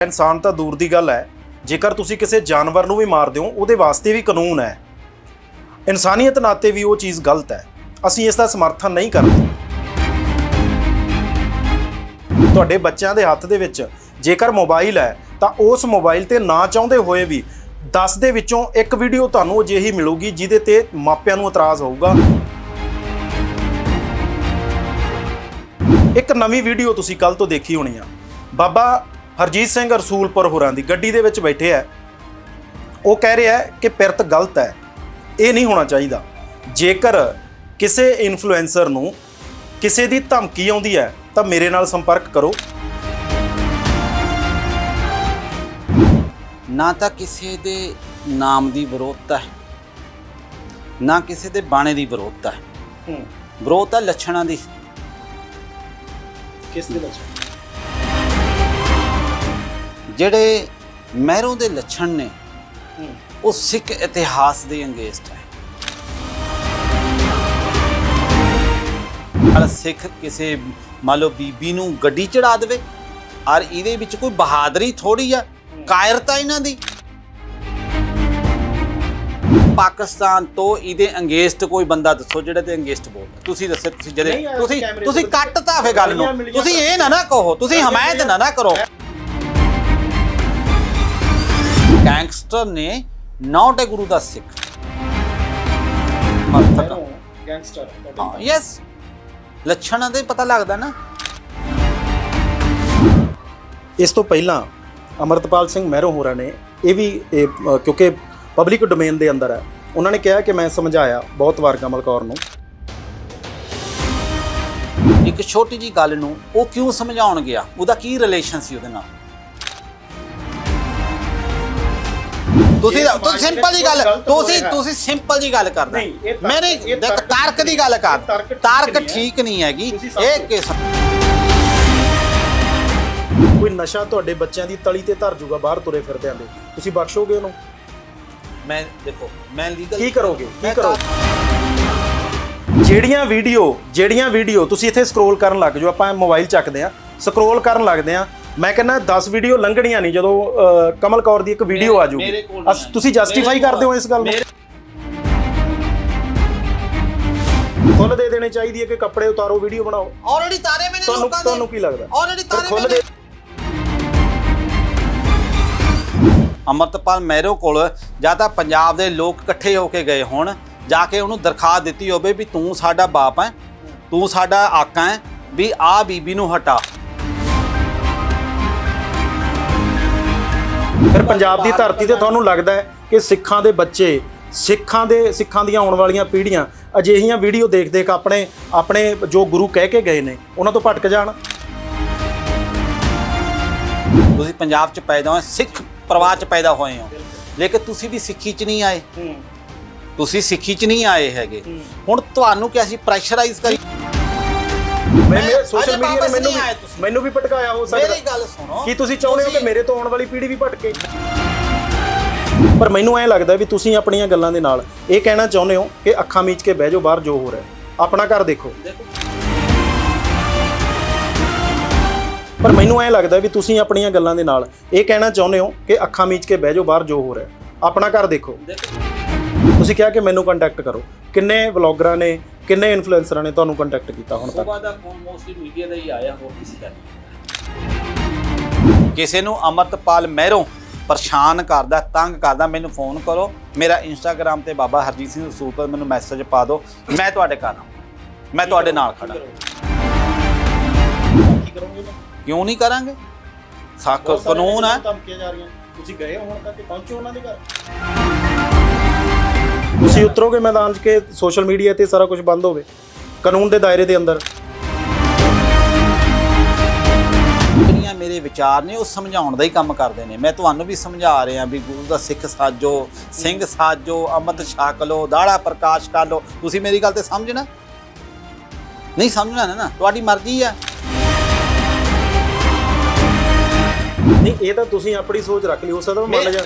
ਇਨਸਾਨ ਤਾਂ ਦੂਰ ਦੀ ਗੱਲ ਹੈ। ਜੇਕਰ ਤੁਸੀਂ ਕਿਸੇ ਜਾਨਵਰ ਨੂੰ ਵੀ ਮਾਰਦੇ ਹੋ, ਉਹਦੇ ਵਾਸਤੇ ਵੀ ਕਾਨੂੰਨ ਹੈ। ਇਨਸਾਨੀਅਤ ਨਾਤੇ ਵੀ ਉਹ ਚੀਜ਼ ਗਲਤ ਹੈ। ਅਸੀਂ ਇਸ ਦਾ ਸਮਰਥਨ ਨਹੀਂ ਕਰਦੇ। ਤੁਹਾਡੇ ਬੱਚਿਆਂ ਦੇ ਹੱਥ ਦੇ ਵਿੱਚ ਜੇਕਰ ਮੋਬਾਈਲ ਹੈ, ਤਾਂ ਉਸ ਮੋਬਾਈਲ ਤੇ ਨਾ ਚਾਹੁੰਦੇ ਹੋਏ ਵੀ 10 ਦੇ ਵਿੱਚੋਂ ਇੱਕ ਵੀਡੀਓ ਤੁਹਾਨੂੰ ਅਜਿਹੀ ਮਿਲੂਗੀ ਜਿਹਦੇ ਤੇ ਮਾਪਿਆਂ ਨੂੰ ਇਤਰਾਜ਼ ਹੋਊਗਾ। ਇੱਕ ਨਵੀਂ ਵੀਡੀਓ ਤੁਸੀਂ ਕੱਲ ਤੋਂ ਦੇਖੀ ਹੋਣੀ ਆ। ਬਾਬਾ ਹਰਜੀਤ ਸਿੰਘ ਰਸੂਲਪੁਰ ਹੋਰਾਂ ਦੀ ਗੱਡੀ ਦੇ ਵਿੱਚ ਬੈਠੇ ਆ। ਉਹ ਕਹਿ ਰਿਹਾ ਕਿ ਪਿਰਤ ਗਲਤ ਹੈ। ਇਹ ਨਹੀਂ ਹੋਣਾ ਚਾਹੀਦਾ। ਜੇਕਰ ਕਿਸੇ ਇਨਫਲੂਐਂਸਰ ਨੂੰ ਕਿਸੇ ਦੀ ਧਮਕੀ ਆਉਂਦੀ ਹੈ ਤਾਂ ਮੇਰੇ ਨਾਲ ਸੰਪਰਕ ਕਰੋ। ਨਾ ਤਾਂ ਕਿਸੇ ਦੇ ਨਾਮ ਦੀ ਵਿਰੋਧਤਾ ਹੈ ਨਾ ਕਿਸੇ ਦੇ ਬਾਣੇ ਦੀ ਵਿਰੋਧਤਾ ਹੈ। ਵਿਰੋਧਤਾ ਲੱਛਣਾਂ ਦੀ ਕਿਸ ਦੇ ਵਿੱਚ ਜਿਹੜੇ ਮਹਿਰੋਂ ਦੇ ਲੱਛਣ ਨੇ ਉਹ ਸਿੱਖ ਇਤਿਹਾਸ ਦੇ ਅੰਗੇਸਟ ਹੈ ਅਰ ਸਿੱਖ ਕਿਸੇ ਮੰਨ ਲਓ ਬੀਬੀ ਨੂੰ ਗੱਡੀ ਚੜਾ ਦੇਵੇ ਔਰ ਇਹਦੇ ਵਿੱਚ ਕੋਈ ਬਹਾਦਰੀ ਥੋੜੀ ਆ ਕਾਇਰਤਾ ਇਹਨਾਂ ਦੀ। ਪਾਕਿਸਤਾਨ ਤੋਂ ਇਹਦੇ ਅੰਗੇਸਟ ਕੋਈ ਬੰਦਾ ਦੱਸੋ ਜਿਹੜੇ ਤੇ ਅੰਗੇਸਟ ਬੋਲਦਾ ਤੁਸੀਂ ਦੱਸੋ ਤੁਸੀਂ ਜਿਹੜੇ ਤੁਸੀਂ ਤੁਸੀਂ ਤੇ ਕੱਟਤਾ ਫੇ ਗੱਲ ਨੂੰ। ਤੁਸੀਂ ਇਹ ਨਾ ਨਾ ਕਹੋ ਤੁਸੀਂ ਹਮਾਇਤ ਨਾ ਨਾ ਕਰੋ। ਗੈਂਗਸਟਰ ਨੇ ਨੌਟ ਹੈ ਗੁਰੂ ਦਾ ਸਿੱਖ। ਮਰਤਕ ਗੈਂਗਸਟਰ ਯੈਸ ਲੱਛਣਾਂ ਦੇ ਪਤਾ ਲੱਗਦਾ ਨਾ। ਇਸ ਤੋਂ ਪਹਿਲਾਂ ਅਮਰਤਪਾਲ ਸਿੰਘ ਮਹਿਰੋ ਹੋਰਾਂ ਨੇ ਇਹ ਵੀ ਅ, ਕਿਉਂਕਿ ਪਬਲਿਕ ਡੋਮੇਨ ਦੇ ਅੰਦਰ ਹੈ ਉਹਨਾਂ ਨੇ ਕਿਹਾ ਕਿ ਮੈਂ ਸਮਝਾਇਆ ਬਹੁਤ ਵਾਰ ਕਮਲ ਕੌਰ ਨੂੰ। ਇੱਕ ਛੋਟੀ ਜੀ ਗੱਲ ਨੂੰ ਉਹ ਕਿਉਂ ਸਮਝਾਉਣ ਗਿਆ? ਉਹਦਾ ਕੀ ਰਿਲੇਸ਼ਨ ਸੀ ਉਹਦੇ ਨਾਲ? ਤੁਸੀਂ ਤੁਸੀਂ ਸਿੰਪਲ ਜੀ ਗੱਲ ਤੁਸੀਂ। ਤੁਸੀਂ ਸਿੰਪਲ ਜੀ ਗੱਲ ਕਰਦਾ। ਇਹ ਤਰਕ- ਮੈਂ ਨਹੀਂ ਇਹ ਦੇਖ ਤਰਕ- ਤਾਰਕ ਦੀ ਗੱਲ ਕਰ ਤਰਕ ਠੀਕ ਨਹੀਂ ਹੈਗੀ ਇਹ। ਕਿਸ ਕੋਈ ਨਸ਼ਾ ਤੁਹਾਡੇ ਬੱਚਿਆਂ ਦੀ ਤਲੀ ਤੇ ਧਰ ਜੂਗਾ ਬਾਹਰ ਤੁਰੇ ਫਿਰਦਿਆਂ ਦੇ। ਤੁਸੀਂ ਬਖਸ਼ੋਗੇ ਉਹਨੂੰ? ਮੈਂ ਦੇਖੋ ਮੈਂ ਲੀਗਲ ਕੀ ਕਰੋਗੇ? ਕੀ ਕਰੋਗੇ? ਜਿਹੜੀਆਂ ਵੀਡੀਓ ਜਿਹੜੀਆਂ ਵੀਡੀਓ ਤੁਸੀਂ ਇੱਥੇ ਸਕਰੋਲ ਕਰਨ ਲੱਗ ਜਾਓ ਆਪਾਂ ਮੋਬਾਈਲ ਚੱਕਦੇ ਆ ਸਕਰੋਲ ਕਰਨ ਲੱਗਦੇ ਆ ਮੈਂ ਕਹਿੰਦਾ 10 ਵੀਡੀਓ ਲੰਘਣੀਆਂ ਨਹੀਂ ਜਦੋਂ ਅ, ਕਮਲ ਕੌਰ ਦੀ ਇੱਕ ਵੀਡੀਓ ਆ ਮੇਰੇ ਕੋਲ ਅਸ- ਤੁਸੀਂ ਜਸਟੀਫਾਈ ਕਰਦੇ ਹੋ ਇਸ ਗੱਲ ਨੂੰ? ਖੁੱਲ ਦੇ ਦੇਣੇ ਚਾਹੀਦੀ ਹੈ ਕਿ ਕੱਪੜੇ ਉਤਾਰੋ ਵੀਡੀਓ ਬਣਾਓ। ਆਲਰੇਡੀ ਤਾਰੇ ਮੈਨੇ ਤੁਹਾਨੂੰ ਲੋਕਾਂ ਦੇ ਤੁਹਾਨੂੰ ਕੀ ਲੱਗਦਾ? ਆਲਰੇਡੀ ਫਿਰ ਤਾਰੇ ਖੁੱਲ ਮੈਨੇ ਦੇ ਅਮਰਤਪਾਲ ਮਹਿਰੋ ਕੋਲ ਜਾਂ ਤਾਂ ਪੰਜਾਬ ਦੇ ਲੋਕ ਇਕੱਠੇ ਹੋ ਕੇ ਗਏ ਹੋਣ ਜਾ ਕੇ ਉਹਨੂੰ ਦਰਖਾਸਤ ਦਿੱਤੀ ਹੋਵੇ ਵੀ ਤੂੰ ਸਾਡਾ ਬਾਪ ਹੈ ਤੂੰ ਸਾਡਾ ਆਕਾ ਹੈ ਵੀ ਆ ਬੀਬੀ ਨੂੰ ਹਟਾ। ਫਿਰ ਪੰਜਾਬ ਦੀ ਧਰਤੀ ਤੇ ਤੁਹਾਨੂੰ ਲੱਗਦਾ ਹੈ ਕਿ ਸਿੱਖਾਂ ਦੇ ਬੱਚੇ ਸਿੱਖਾਂ ਦੇ ਸਿੱਖਾਂ ਦੀਆਂ ਆਉਣ ਵਾਲੀਆਂ ਪੀੜ੍ਹੀਆਂ ਅਜਿਹੀਆਂ ਵੀਡੀਓ ਦੇਖ ਦੇਖ ਆਪਣੇ ਆਪਣੇ ਜੋ ਗੁਰੂ ਕਹਿ ਕੇ ਗਏ ਨੇ ਉਹਨਾਂ ਤੋਂ ਭਟਕ ਜਾਣ। ਤੁਸੀਂ ਪੰਜਾਬ 'ਚ ਪੈਦਾ ਹੋਏ ਸਿੱਖ ਪਰਿਵਾਰ 'ਚ ਪੈਦਾ ਹੋਏ ਹੋ। ਲੇਕਿਨ ਤੁਸੀਂ ਵੀ ਸਿੱਖੀ 'ਚ ਨਹੀਂ ਆਏ। ਤੁਸੀਂ ਸਿੱਖੀ 'ਚ ਨਹੀਂ ਆਏ ਹੈਗੇ। ਹੁਣ ਤੁਹਾਨੂੰ ਕਿ ਅਸੀਂ ਪ੍ਰੈਸ਼ਰਾਈਜ਼ ਕਰੀ ਮੈਂ ਮੈਂ- ਸੋਸ਼ਲ ਅਜੇ ਮੀਡੀਆ ਨੇ ਵਾਪਸ ਮੈਨੂੰ ਨਹੀਂ ਆਏ ਵੀ ਤੁਸੀਂ। ਮੈਨੂੰ ਵੀ ਭਟਕਾਇਆ ਹੋ ਸਕਦਾ। ਮੇਰੀ ਗੱਲ ਸੁਣੋ। ਕੀ ਤੁਸੀਂ ਚਾਹੁੰਦੇ ਹੋ ਕਿ ਤੁਸੀਂ- ਮੇਰੇ ਤੋਂ ਆਉਣ ਵਾਲੀ ਪੀੜ੍ਹੀ ਵੀ ਭਟਕੇ? ਪਰ ਮੈਨੂੰ ਐਂ ਲੱਗਦਾ ਵੀ ਤੁਸੀਂ ਆਪਣੀਆਂ ਗੱਲਾਂ ਦੇ ਨਾਲ ਇਹ ਕਹਿਣਾ ਚਾਹੁੰਦੇ ਹੋ ਕਿ ਅੱਖਾਂ ਮੀਚ ਕੇ ਬਹਿ ਜਾਓ ਬਾਹਰ ਜੋ ਹੋ ਰਿਹਾ ਆਪਣਾ ਘਰ ਦੇਖੋ। ਪਰ ਮੈਨੂੰ ਐਂ ਲੱਗਦਾ ਵੀ ਤੁਸੀਂ ਆਪਣੀਆਂ ਗੱਲਾਂ ਦੇ ਨਾਲ ਇਹ ਕਹਿਣਾ ਚਾਹੁੰਦੇ ਹੋ ਕਿ ਅੱਖਾਂ ਮੀਚ ਕੇ ਬਹਿ ਜਾਓ ਬਾਹਰ ਜੋ ਹੋ ਰਿਹਾ ਆਪਣਾ ਘਰ ਦੇਖੋ। ਤੁਸੀਂ ਕਿਹਾ ਕਿ ਮੈਨੂੰ ਕੰਟੈਕਟ ਕਰੋ। ਕਿੰਨੇ ਵਲੌਗਰਾਂ ਨੇ ਕਿੰਨੇ ਇਨਫਲੂਐਂਸਰਾਂ ਨੇ ਤੁਹਾਨੂੰ ਕੰਟੈਕਟ ਕੀਤਾ ਹੁਣ ਤੱਕ? ਸੁਬਾ ਦਾ ਫੋਨ ਮੋਸਟਲੀ ਮੀਡੀਆ ਦਾ ਹੀ ਆਇਆ ਹੋਰ ਕਿਸੇ ਦਾ ਨਹੀਂ। ਕਿਸੇ ਨੂੰ ਅਮਰਤਪਾਲ ਮਹਿਰੋਂ ਪਰੇਸ਼ਾਨ ਕਰਦਾ ਤੰਗ ਕਰਦਾ ਮੈਨੂੰ ਫੋਨ ਕਰੋ। ਮੇਰਾ ਇੰਸਟਾਗ੍ਰam ਤੇ ਬਾਬਾ ਹਰਜੀਤ ਸਿੰਘ ਰਸੂਲ ਮੈਨੂੰ ਮੈਸੇਜ ਪਾ ਦਿਓ। ਮੈਂ ਤੁਹਾਡੇ ਘਰ ਆਵਾਂ ਮੈਂ ਤੁਹਾਡੇ ਨਾਲ ਖੜਾ ਕੀ ਕਰੋਗੇ ਕਿਉਂ ਨਹੀਂ ਕਰਾਂਗੇ? ਸਾਖ ਕਾਨੂੰਨ ਹੈ। ਧਮਕੀਆਂ ਜਾ ਰਹੀਆਂ। ਤੁਸੀਂ ਗਏ ਹੋ ਹੁਣ ਤੱਕ ਪਹੁੰਚੇ ਉਹਨਾਂ ਦੇ ਘਰ? ਤੁਸੀਂ ਉਤਰੋਗੇ ਮੈਦਾਨ 'ਚ ਕਿ ਸੋਸ਼ਲ ਮੀਡੀਆ ਤੇ ਸਾਰਾ ਕੁਝ ਬੰਦ ਹੋਵੇ? ਕਾਨੂੰਨ ਦੇ ਦਾਇਰੇ ਦੇ ਅੰਦਰ। ਜਿਹੜੀਆਂ ਮੇਰੇ ਵਿਚਾਰ ਨੇ ਉਹ ਸਮਝਾਉਣ ਦਾ ਹੀ ਕੰਮ ਕਰਦੇ ਨੇ। ਮੈਂ ਤੁਹਾਨੂੰ ਵੀ ਸਮਝਾ ਰਿਹਾ ਵੀ ਗੁਰੂ ਦਾ ਸਿੱਖ ਸਾਜੋ ਸਿੰਘ ਸਾਜੋ ਅੰਮ੍ਰਿਤ ਛਕ ਲਓ ਦਾੜਾ ਪ੍ਰਕਾਸ਼ ਕਰ ਲਓ। ਤੁਸੀਂ ਮੇਰੀ ਗੱਲ ਤੇ ਸਮਝਣਾ? ਨਹੀਂ ਸਮਝਣਾ ਨਾ ਨਾ ਤੁਹਾਡੀ ਮਰਜ਼ੀ ਆ। ਨਹੀਂ ਇਹ ਤਾਂ ਤੁਸੀਂ ਆਪਣੀ ਸੋਚ ਰੱਖ ਲਈ ਹੋ ਸਕਦਾ ਮੈਂ ਮੰਨ ਜਾ।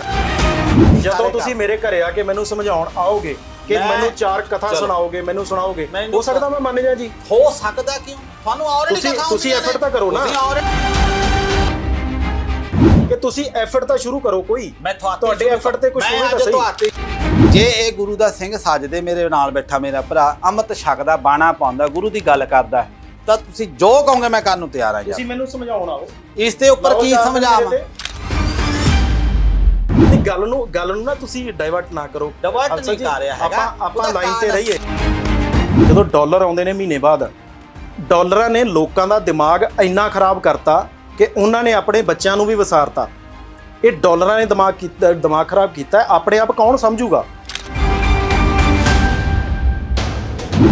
ਜਦੋਂ ਤੁਸੀਂ ਮੇਰੇ ਘਰੇ ਆ ਕੇ ਮੈਨੂੰ ਸਮਝਾਉਣ ਆਓਗੇ ਕਿ ਮੈਂ- ਮੈਨੂੰ ਚਾਰ ਕਥਾ ਚਲੋ। ਸੁਣਾਓਗੇ ਮੈਨੂੰ ਸੁਣਾਓਗੇ ਮੈਨੂੰ ਹੋ ਸਕਦਾ ਮੈਂ ਮੰਨ ਜਾ ਜੀ। ਹੋ ਸਕਦਾ ਕਿਉਂ? ਤੁਹਾਨੂੰ ਆਲਰੇਡੀ ਤੁਸੀਂ- ਤੁਸੀਂ effort ਤਾਂ ਕਰੋ ਨਾ। ਕਿ ਤੁਸੀਂ ਐਫਰਟ ਤਾਂ ਸ਼ੁਰੂ ਕਰੋ ਕੋਈ। ਮੈਂ ਤੁਹਾਡੇ effort ਤੇ ਕੁਛ ਮੈਂ ਹੋਵੇ ਤਾਂ ਅੱਜ ਸਹੀ। ਤੁਹਾਡੇ ਜੇ ਇਹ ਗੁਰੂ ਦਾ ਸਿੰਘ ਸੱਜਦੇ ਮੇਰੇ ਨਾਲ ਬੈਠਾ ਮੇਰਾ ਭਰਾ ਅੰਮ੍ਰਿਤ ਛਕਦਾ ਬਾਣਾ ਪਾਉਂਦਾ ਗੁਰੂ ਦੀ ਗੱਲ ਕਰਦਾ ਤਾਂ ਤੁਸੀਂ ਜੋ ਕਹੋਗੇ ਮੈਂ ਕਰਨ ਨੂੰ ਤਿਆਰ ਆ ਯਾਰ ਤੁਸੀਂ ਮੈਨੂੰ ਸਮਝਾਉਣ ਆਓ। ਇਸ ਦੇ ਉੱਪਰ ਕੀ ਸਮਝਾਵਾਂ? ਗੱਲ ਨੂੰ ਗੱਲ ਨੂੰ ਨਾ ਤੁਸੀਂ ਡਾਇਵਰਟ ਨਾ ਕਰੋ। ਖਾਲਸਾ ਨਹੀਂ ਜੀ, ਕਰ ਰਿਹਾ ਹੈਗਾ। ਆਪਾਂ ਆਪਾਂ ਉਹਦਾ ਲਾਈਨ ਤੇ ਕਾਰਨ ਰਹੀਏ। ਜਦੋਂ ਡਾਲਰ ਆਉਂਦੇ ਨੇ ਮਹੀਨੇ ਬਾਅਦ ਡਾਲਰਾਂ ਨੇ ਲੋਕਾਂ ਦਾ ਦਿਮਾਗ ਇੰਨਾ ਖਰਾਬ ਕਰਤਾ ਕਿ ਉਹਨਾਂ ਨੇ ਆਪਣੇ ਬੱਚਿਆਂ ਨੂੰ ਵੀ ਵਿਸਾਰਤਾ। ਇਹ ਡਾਲਰਾਂ ਨੇ ਦਿਮਾਗ ਕੀਤਾ ਦਿਮਾਗ ਖਰਾਬ ਕੀਤਾ ਹੈ, ਆਪਣੇ ਆਪ ਕੌਣ ਸਮਝੂਗਾ?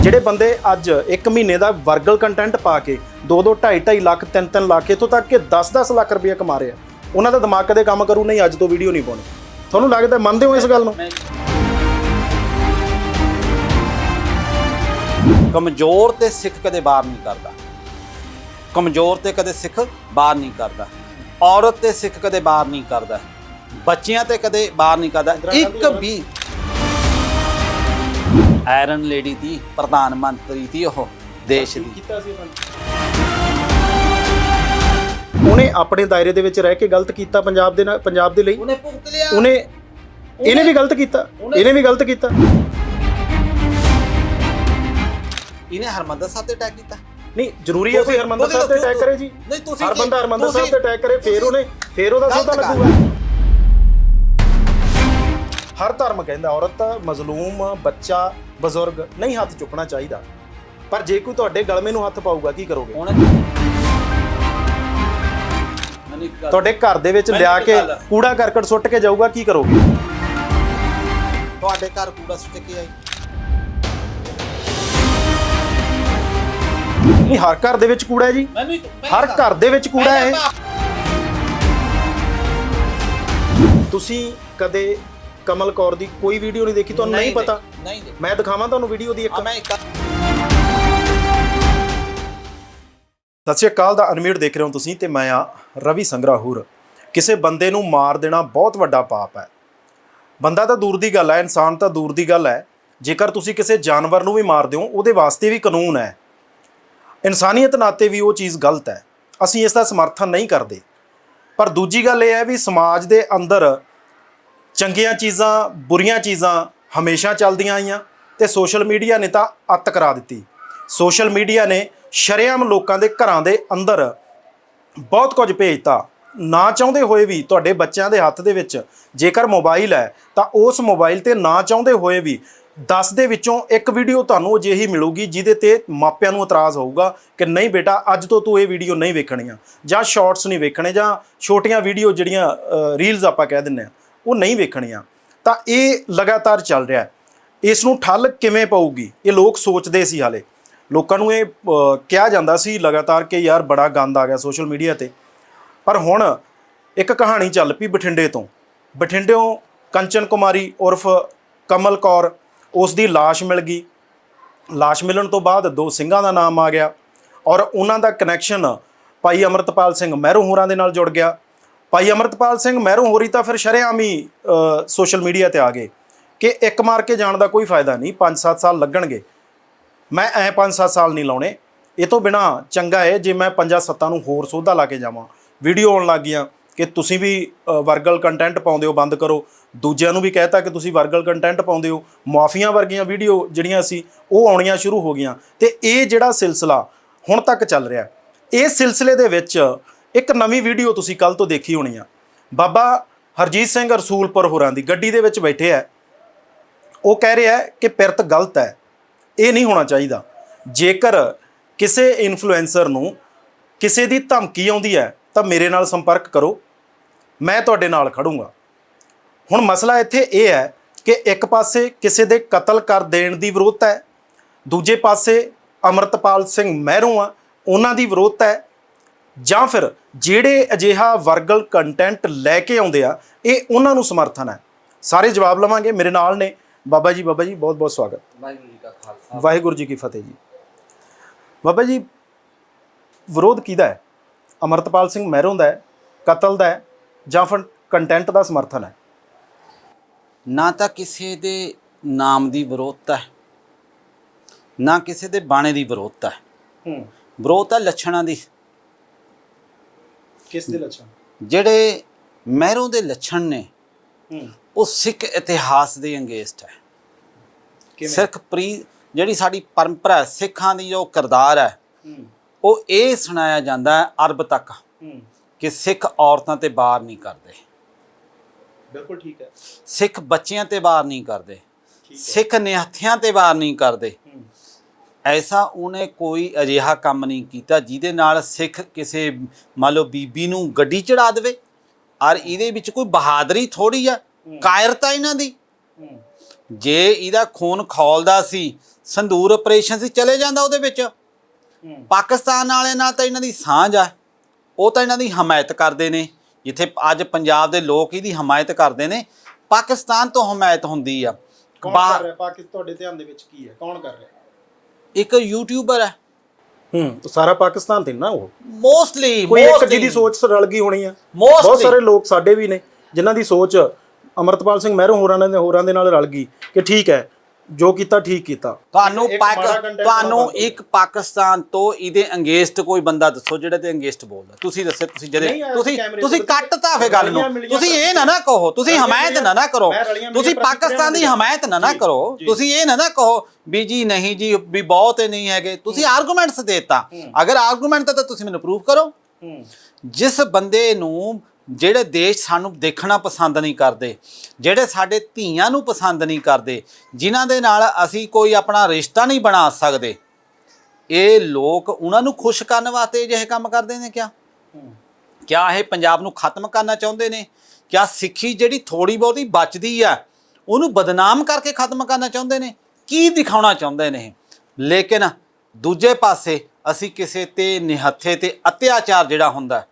ਜਿਹੜੇ ਬੰਦੇ ਅੱਜ 1 ਮਹੀਨੇ ਦਾ ਵਰਗਲ ਕੰਟੈਂਟ ਪਾ ਕੇ 2 2 2.5 2.5 ਲੱਖ 3 3 ਲੱਖ ਇੱਥੋਂ ਤੱਕ ਕਿ 10 10 ਲੱਖ ਰੁਪਏ ਕਮਾ ਰਹੇ। ਆ ਉਹਨਾਂ ਦਾ ਦਿਮਾਗ ਕਦੇ ਕੰਮ ਕਰੂ? ਨਹੀਂ ਅੱਜ ਤੋਂ ਵੀਡੀਓ ਨਹੀਂ ਪਾਉਣੀ। ਤੁਹਾਨੂੰ ਲੱਗਦਾ ਮੰਨਦੇ ਹੋ ਇਸ ਗੱਲ ਨੂੰ? ਕਮਜ਼ੋਰ ਤੇ ਸਿੱਖ ਕਦੇ ਬਾਹਰ ਨਹੀਂ ਕਰਦਾ। ਕਮਜ਼ੋਰ ਤੇ ਕਦੇ ਸਿੱਖ ਬਾਹਰ ਨਹੀਂ ਕਰਦਾ। ਔਰਤ ਤੇ ਸਿੱਖ ਕਦੇ ਬਾਹਰ ਨਹੀਂ ਕਰਦਾ। ਬੱਚਿਆਂ ਤੇ ਕਦੇ ਬਾਹਰ ਨਹੀਂ ਕਰਦਾ। ਇੱਕ ਵੀ ਆਇਰਨ ਲੇਡੀ ਦੀ ਪ੍ਰਧਾਨ ਮੰਤਰੀ ਦੀ ਉਹ ਦੇਸ਼ ਦੀ। ਕੀਤਾ ਸੀ ਉਹਨੇ ਆਪਣੇ ਦਾਇਰੇ ਦੇ ਵਿੱਚ ਰਹਿ ਕੇ ਗਲਤ ਕੀਤਾ ਪੰਜਾਬ ਦੇ ਨਾਲ ਪੰਜਾਬ ਦੇ ਲਈ। ਉਹਨੇ ਭੁਗਤ ਲਿਆ। ਉਹਨੇ ਇਹਨੇ ਵੀ ਗਲਤ ਕੀਤਾ। ਇਹਨੇ ਵੀ ਗਲਤ ਕੀਤਾ। ਇਹਨੇ ਹਰਮੰਦਰ ਸਾਹਿਬ ਤੇ ਅਟੈਕ ਕੀਤਾ। ਨਹੀਂ ਜ਼ਰੂਰੀ ਹੈ ਕੋਈ ਹਰਮੰਦਰ ਸਾਹਿਬ ਤੇ ਅਟੈਕ ਕਰੇ ਜੀ। ਨਹੀਂ ਤੁਸੀਂ ਹਰ ਬੰਦਾ ਹਰਮੰਦਰ ਸਾਹਿਬ ਤੇ ਤੁਸੀਂ- ਅਟੈਕ ਕਰੇ ਫੇਰ ਉਹਨੇ ਫੇਰ ਉਹਦਾ ਗੱਲ। ਲੱਗੂਗਾ। ਹਰ ਧਰਮ ਕਹਿੰਦਾ ਔਰਤ ਮਜ਼ਲੂਮ ਬੱਚਾ ਬਜ਼ੁਰਗ ਨਹੀਂ ਹੱਥ ਚੁੱਕਣਾ ਚਾਹੀਦਾ। ਪਰ ਜੇ ਕੋਈ ਤੁਹਾਡੇ ਗਲਮੇ ਨੂੰ ਹੱਥ ਪਾਊਗਾ ਕੀ ਕਰੋਗੇ? ਤੁਹਾਡੇ ਘਰ ਦੇ ਵਿੱਚ ਲਿਆ ਕੇ ਕੂੜਾ ਕਰਕਟ ਸੁੱਟ ਕੇ ਜਾਊਗਾ ਕੀ ਕਰੋਗੇ? ਤੁਹਾਡੇ ਘਰ ਕੂੜਾ ਸੁੱਟ ਕੇ ਆਈ। ਨਹੀਂ ਹਰ ਘਰ ਦੇ ਵਿੱਚ ਕੂੜਾ ਹੈ ਜੀ। ਹਰ ਘਰ ਦੇ ਵਿੱਚ ਕੂੜਾ ਹੈ। ਤੁਸੀਂ ਕਦੇ ਕਮਲ ਕੌਰ ਦੀ ਕੋਈ ਵੀਡੀਓ ਨਹੀਂ ਦੇਖੀ? ਤੁਹਾਨੂੰ ਨਹੀਂ ਪਤਾ? ਮੈਂ ਦਿਖਾਵਾਂ ਤੁਹਾਨੂੰ ਵੀਡੀਓ ਦੀ ਇੱਕ। ਆ ਮੈਂ ਇੱਕ ਸਤਿ ਸ਼੍ਰੀ ਅਕਾਲ ਦਾ ਅਨਮਿਊਟ ਦੇਖ ਰਹੇ ਹੋ ਤੁਸੀਂ ਤੇ ਮੈਂ ਆ ਰਵੀ ਸੰਗਰਾਹੂਰ ਕਿਸੇ ਬੰਦੇ ਨੂੰ ਮਾਰ ਦੇਣਾ ਬਹੁਤ ਵੱਡਾ ਪਾਪ ਹੈ। ਬੰਦਾ ਤਾਂ ਦੂਰ ਦੀ ਗੱਲ ਹੈ, ਇਨਸਾਨ ਤਾਂ ਦੂਰ ਦੀ ਗੱਲ ਹੈ। ਜੇਕਰ ਤੁਸੀਂ ਕਿਸੇ ਜਾਨਵਰ ਨੂੰ ਵੀ ਮਾਰਦੇ ਹੋ ਉਹਦੇ ਵਾਸਤੇ ਵੀ ਕਾਨੂੰਨ ਹੈ। ਇਨਸਾਨੀਅਤ ਨਾਤੇ ਵੀ ਉਹ ਚੀਜ਼ ਗਲਤ ਹੈ। ਅਸੀਂ ਇਸ ਦਾ ਸਮਰਥਨ ਨਹੀਂ ਕਰਦੇ। ਪਰ ਦੂਜੀ ਗੱਲ ਇਹ ਹੈ ਵੀ ਸਮਾਜ ਦੇ ਅੰਦਰ ਚੰਗੀਆਂ ਚੀਜ਼ਾਂ, ਬੁਰੀਆਂ ਚੀਜ਼ਾਂ ਹਮੇਸ਼ਾ ਚੱਲਦੀਆਂ ਆਈਆਂ ਤੇ ਸੋਸ਼ਲ ਮੀਡੀਆ ਨੇ ਤਾਂ ਅੱਤ ਕਰਾ ਦਿੱਤੀ। ਸੋਸ਼ਲ ਮੀਡੀਆ ਨੇ ਸ਼ਰੇਆਮ ਲੋਕਾਂ ਦੇ ਘਰਾਂ ਦੇ ਅੰਦਰ ਬਹੁਤ ਕੁਝ ਭੇਜਤਾ। ਨਾ ਚਾਹੁੰਦੇ ਹੋਏ ਵੀ ਤੁਹਾਡੇ ਬੱਚਿਆਂ ਦੇ ਹੱਥ ਦੇ ਵਿੱਚ ਜੇਕਰ ਮੋਬਾਈਲ ਹੈ, ਤਾਂ ਉਸ ਮੋਬਾਈਲ ਤੇ ਨਾ ਚਾਹੁੰਦੇ ਹੋਏ ਵੀ 10 ਦੇ ਵਿੱਚੋਂ ਇੱਕ ਵੀਡੀਓ ਤੁਹਾਨੂੰ ਅਜਿਹੀ ਮਿਲੂਗੀ ਜਿਹਦੇ ਤੇ ਮਾਪਿਆਂ ਨੂੰ ਇਤਰਾਜ਼ ਹੋਊਗਾ ਕਿ ਨਹੀਂ ਬੇਟਾ, ਅੱਜ ਤੋਂ ਤੂੰ ਇਹ ਵੀਡੀਓ ਨਹੀਂ ਵੇਖਣੀਆਂ। ਜਾਂ ਸ਼ਾਰਟਸ ਨਹੀਂ ਵੇਖਣੇ, ਜਾਂ ਛੋਟੀਆਂ ਵੀਡੀਓ ਜਿਹੜੀਆਂ ਰੀਲਸ ਆਪਾਂ ਕਹਿ ਦਿੰਨੇ ਆ ਉਹ ਨਹੀਂ ਵੇਖਣੀਆਂ। ਤਾਂ ਇਹ ਲਗਾਤਾਰ ਚੱਲ ਰਿਹਾ ਹੈ। ਇਸ ਨੂੰ ਠੱਲ ਕਿਵੇਂ ਪਊਗੀ? ਇਹ ਲੋਕ ਸੋਚਦੇ ਸੀ ਹਾਲੇ। ਲੋਕਾਂ ਨੂੰ ਇਹ ਕਿਹਾ ਜਾਂਦਾ ਸੀ ਲਗਾਤਾਰ ਕਿ ਯਾਰ ਬੜਾ ਗੰਦ ਆ ਗਿਆ ਸੋਸ਼ਲ ਮੀਡੀਆ ਤੇ। ਪਰ ਹੁਣ ਇੱਕ ਕਹਾਣੀ ਚੱਲ ਪਈ ਬਠਿੰਡੇ ਤੋਂ। ਬਠਿੰਡਿਓਂ ਕੰਚਨ ਕੁਮਾਰੀ ਉਰਫ ਕਮਲ ਕੌਰ ਉਸ ਦੀ ਲਾਸ਼ ਮਿਲ ਗਈ। ਲਾਸ਼ ਮਿਲਣ ਤੋਂ ਬਾਅਦ ਦੋ ਸਿੰਘਾਂ ਦਾ ਨਾਮ ਆ ਗਿਆ ਔਰ ਉਹਨਾਂ ਦਾ ਕਨੈਕਸ਼ਨ ਭਾਈ ਅਮਰਤਪਾਲ ਸਿੰਘ ਮਹਿਰੂ ਹੋਰਾਂ ਦੇ ਨਾਲ ਜੁੜ ਗਿਆ। ਭਾਈ ਅਮਰਤਪਾਲ ਸਿੰਘ ਮਹਿਰੂ ਹੋਰੀ ਤਾਂ ਫਿਰ ਸ਼ਰੇਆਮ ਹੀ ਸੋਸ਼ਲ ਮੀਡੀਆ ਤੇ ਆ ਗਏ ਕਿ ਇੱਕ ਮਾਰ ਕੇ ਜਾਣ ਦਾ ਕੋਈ ਫਾਇਦਾ ਨਹੀਂ 5-7 ਸਾਲ ਲੱਗਣਗੇ। ਮੈਂ ਐ 5-7 ਸਾਲ ਨਹੀਂ ਲਾਉਣੇ। ਇਹ ਤੋਂ ਬਿਨਾ ਚੰਗਾ ਹੈ ਜੇ ਮੈਂ 5-7 ਨੂੰ ਹੋਰ ਸੋਧਾ ਲਾ ਕੇ ਜਾਵਾਂ। ਵੀਡੀਓ ਆਉਣ ਲੱਗ ਗਈਆਂ ਕਿ ਤੁਸੀਂ ਵੀ ਵਰਗਲ ਕੰਟੈਂਟ ਪਾਉਂਦੇ ਹੋ, ਬੰਦ ਕਰੋ। ਦੂਜਿਆਂ ਨੂੰ ਵੀ ਕਹਿਤਾ ਕਿ ਤੁਸੀਂ ਵਰਗਲ ਕੰਟੈਂਟ ਪਾਉਂਦੇ ਹੋ। ਮਾਫੀਆਂ ਵਰਗੀਆਂ ਵੀਡੀਓ ਜਿਹੜੀਆਂ ਸੀ, ਉਹ ਆਉਣੀਆਂ ਸ਼ੁਰੂ ਹੋ ਗਈਆਂ। ਤੇ ਇਹ ਜਿਹੜਾ ਸਿਲਸਿਲਾ ਹੁਣ ਤੱਕ ਚੱਲ ਰਿਹਾ ਇਸ ਸਿਲਸਿਲੇ ਦੇ ਵਿੱਚ ਇੱਕ ਨਵੀਂ ਵੀਡੀਓ ਤੁਸੀਂ ਕੱਲ ਤੋਂ ਦੇਖੀ ਹੋਣੀ ਆ। ਬਾਬਾ ਹਰਜੀਤ ਸਿੰਘ ਰਸੂਲਪੁਰ ਹੋਰਾਂ ਦੀ ਗੱਡੀ ਦੇ ਵਿੱਚ ਬੈਠੇ ਆ ਉਹ ਕਹਿ ਰਿਹਾ ਕਿ ਪਿਰਤ ਗਲਤ ਹੈ। ਇਹ ਨਹੀਂ ਹੋਣਾ ਚਾਹੀਦਾ। ਜੇਕਰ ਕਿਸੇ ਇਨਫਲੂਐਂਸਰ ਨੂੰ ਕਿਸੇ ਦੀ ਧਮਕੀ ਆਉਂਦੀ ਹੈ, ਤਾਂ ਮੇਰੇ ਨਾਲ ਸੰਪਰਕ ਕਰੋ। ਮੈਂ ਤੁਹਾਡੇ ਨਾਲ ਖੜੂੰਗਾ। ਹੁਣ ਮਸਲਾ ਇੱਥੇ ਇਹ ਹੈ ਕਿ ਇੱਕ ਪਾਸੇ ਕਿਸੇ ਦੇ ਕਤਲ ਕਰ ਦੇਣ ਦੀ ਵਿਰੋਧਤਾ ਹੈ, ਦੂਜੇ ਪਾਸੇ ਅਮਰਤਪਾਲ ਸਿੰਘ ਮਹਿਰੂ ਆ, ਉਹਨਾਂ ਦੀ ਵਿਰੋਧਤਾ ਹੈ। ਜਾਂ ਫਿਰ ਜਿਹੜੇ ਅਜਿਹਾ ਵਰਗਲ ਕੰਟੈਂਟ ਲੈ ਕੇ ਆਉਂਦੇ ਆ, ਇਹ ਉਹਨਾਂ ਨੂੰ ਸਮਰਥਨ ਹੈ। ਸਾਰੇ ਜਵਾਬ ਲਵਾਂਗੇ, ਮੇਰੇ ਨਾਲ ਨੇ। ਬਾਬਾ ਜੀ ਬਾਬਾ ਜੀ ਬਹੁਤ ਬਹੁਤ ਸਵਾਗਤ। ਵਾਹਿਗੁਰੂ ਖਾਲਸਾ ਵਾਹਿਗੁਰੂ ਜੀ ਕੀ ਫਤਿਹ ਜੀ। ਬਾਬਾ ਜੀ ਵਿਰੋਧ ਕਿਹਦਾ ਹੈ? ਅਮਰਤਪਾਲ ਸਿੰਘ ਮਹਿਰੋਂ ਦਾ ਹੈ ਕਤਲ ਦਾ ਹੈ ਜਾਂ ਫਿਰ ਕੰਟੈਂਟ ਦਾ ਸਮਰਥਨ ਹੈ? ਨਾ ਤਾਂ ਕਿਸੇ ਦੇ ਨਾਮ ਦੀ ਵਿਰੋਧਤਾ ਹੈ ਨਾ ਕਿਸੇ ਦੇ ਬਾਣੇ ਦੀ ਵਿਰੋਧਤਾ ਹੈ। ਹੂੰ। ਵਿਰੋਧਤਾ ਲੱਛਣਾਂ ਦੀ। ਕਿਸ ਦੇ ਲੱਛਣ? ਜਿਹੜੇ ਮਹਿਰੋਂ ਦੇ ਲੱਛਣ ਨੇ ਹੂੰ। ਉਹ ਸਿੱਖ ਇਤਿਹਾਸ ਦੇ ਅੰਗੇਸਟ ਹੈ। ਸਿੱਖ ਪ੍ਰੀ ਜਿਹੜੀ ਸਾਡੀ ਪਰੰਪਰਾ ਹੈ, ਸਿੱਖਾਂ ਦੀ ਜੋ ਕਿਰਦਾਰ ਹੈ ਉਹ ਇਹ ਸੁਣਾਇਆ ਜਾਂਦਾ ਹੈ ਅਰਬ ਤੱਕ ਕਿ ਸਿੱਖ ਔਰਤਾਂ ਤੇ ਬਾਰ ਨਹੀਂ ਕਰਦੇ। ਬਿਲਕੁਲ ਠੀਕ ਹੈ। ਸਿੱਖ ਬੱਚਿਆਂ ਤੇ ਬਾਰ ਨਹੀਂ ਕਰਦੇ। ਸਿੱਖ ਨਿਹੱਥਿਆਂ ਤੇ ਬਾਰ ਨਹੀਂ ਕਰਦੇ। ਐਸਾ ਉਹਨੇ ਕੋਈ ਅਜਿਹਾ ਕੰਮ ਨਹੀਂ ਕੀਤਾ ਜਿਹਦੇ ਨਾਲ ਸਿੱਖ ਕਿਸੇ ਮੰਨ ਲਓ ਬੀਬੀ ਨੂੰ ਗੱਡੀ ਚੜਾ ਦੇਵੇ। ਔਰ ਇਹਦੇ ਵਿੱਚ ਕੋਈ ਬਹਾਦਰੀ ਥੋੜੀ ਆ। ਕਾਇਰਤਾ ਇਹਨਾਂ ਦੀ। ਜੇ ਇਹਦਾ ਖੂਨ ਖੌਲਦਾ ਸੀ ਸੰਦੂਰ ਆਪਰੇਸ਼ਨ ਸੀ ਚਲੇ ਜਾਂਦਾ ਉਹਦੇ ਵਿੱਚ। ਹੂੰ। ਪਾਕਿਸਤਾਨ ਵਾਲੇ ਨਾਲ ਤਾਂ ਇਹਨਾਂ ਦੀ ਸਾਂਝ ਆ। ਉਹ ਤਾਂ ਇਹਨਾਂ ਦੀ ਹਮਾਇਤ ਕਰਦੇ ਨੇ। ਜਿੱਥੇ ਅੱਜ ਪੰਜਾਬ ਦੇ ਲੋਕ ਇਹਦੀ ਹਮਾਇਤ ਕਰਦੇ ਨੇ। ਪਾਕਿਸਤਾਨ ਤੋਂ ਹਮਾਇਤ ਹੁੰਦੀ ਆ। ਕੌਣ ਬਾਹਰ- ਕਰ ਰਿਹਾ? ਪਾਕਿਸਤਾਨ ਤੁਹਾਡੇ ਧਿਆਨ ਦੇ ਵਿੱਚ ਕੀ ਹੈ? ਕੌਣ ਕਰ ਰਿਹਾ? ਇੱਕ ਯੂਟਿਊਬਰ ਹੈ ਹੂੰ ਸਾਰਾ ਪਾਕਿਸਤਾਨ ਤੇ ਨਾ ਉਹ? ਮੋਸਟਲੀ ਕੋਈ ਇੱਕ ਜਿਹਦੀ ਸੋਚ ਰਲ ਗਈ ਹੋਣੀ ਆ। ਬਹੁਤ ਸਾਰੇ ਲੋਕ ਸਾਡੇ ਵੀ ਨੇ ਜਿਨ੍ਹਾਂ ਦੀ ਸੋਚ ਅਮਰਤਪਾਲ ਸਿੰਘ ਮਹਿਰੋਂ ਹੋਰਾਂ ਦੇ ਹੋਰਾਂ ਦੇ ਨਾਲ ਰਲ ਗਈ ਕਿ ਠੀਕ ਹੈ ਜੋ ਕੀਤਾ ਠੀਕ ਕੀਤਾ। ਤੁਹਾਨੂੰ ਪਾਕ ਤੁਹਾਨੂੰ। ਇੱਕ ਪਾਕਿਸਤਾਨ ਤੋਂ ਇਹਦੇ ਅੰਗੇਸਟ ਕੋਈ ਬੰਦਾ ਦੱਸੋ ਜਿਹੜਾ ਤੇ ਅੰਗੇਸਟ ਬੋਲਦਾ। ਤੁਸੀਂ ਦੱਸੋ ਤੁਸੀਂ ਜਿਹੜੇ ਤੁਸੀਂ ਤੁਸੀਂ ਤੋਂ ਕੱਟਤਾ ਫੇ ਗੱਲ ਨੂੰ। ਤੁਸੀਂ ਇਹ ਨਾ ਨਾ ਕਹੋ ਤੁਸੀਂ ਹਮਾਇਤ ਨਾ ਨਾ ਕਰੋ। ਤੁਸੀਂ ਪਾਕਿਸਤਾਨ ਦੀ ਹਮਾਇਤ ਨਾ ਨਾ ਕਰੋ। ਤੁਸੀਂ ਇਹ ਨਾ ਨਾ ਕਹੋ ਵੀ ਜੀ ਨਹੀਂ ਜੀ ਵੀ ਬਹੁਤ ਨਹੀਂ ਹੈਗੇ। ਤੁਸੀਂ ਆਰਗੂਮੈਂਟਸ ਦੇਤਾ। ਅਗਰ ਆਰਗੂਮੈਂਟ ਤਾਂ ਤੁਸੀਂ ਮੈਨੂੰ ਪ੍ਰੂਵ ਕਰੋ। ਜਿਸ ਬੰਦੇ ਨੂੰ ਜਿਹੜੇ ਦੇਸ਼ ਸਾਨੂੰ ਦੇਖਣਾ ਪਸੰਦ ਨਹੀਂ ਕਰਦੇ, ਜਿਹੜੇ ਸਾਡੇ ਧੀਆਂ ਨੂੰ ਪਸੰਦ ਨਹੀਂ ਕਰਦੇ, ਜਿਨ੍ਹਾਂ ਦੇ ਨਾਲ ਅਸੀਂ ਕੋਈ ਆਪਣਾ ਰਿਸ਼ਤਾ ਨਹੀਂ ਬਣਾ ਸਕਦੇ, ਇਹ ਲੋਕ ਉਹਨਾਂ ਨੂੰ ਖੁਸ਼ ਕਰਨ ਵਾਸਤੇ ਅਜਿਹੇ ਕੰਮ ਕਰਦੇ ਨੇ ਕਿਆ? ਕਿਆ ਇਹ ਪੰਜਾਬ ਨੂੰ ਖਤਮ ਕਰਨਾ ਚਾਹੁੰਦੇ ਨੇ? ਕਿਆ ਸਿੱਖੀ ਜਿਹੜੀ ਥੋੜੀ ਬਹੁਤੀ ਬਚਦੀ ਆ, ਉਹਨੂੰ ਬਦਨਾਮ ਕਰਕੇ ਖਤਮ ਕਰਨਾ ਚਾਹੁੰਦੇ ਨੇ? ਕੀ ਦਿਖਾਉਣਾ ਚਾਹੁੰਦੇ ਨੇ? ਲੇਕਿਨ ਦੂਜੇ ਪਾਸੇ ਅਸੀਂ ਕਿਸੇ ਤੇ ਨਿਹੱਥੇ ਤੇ ਅਤਿਆਚਾਰ ਜਿਹੜਾ ਹੁੰਦਾ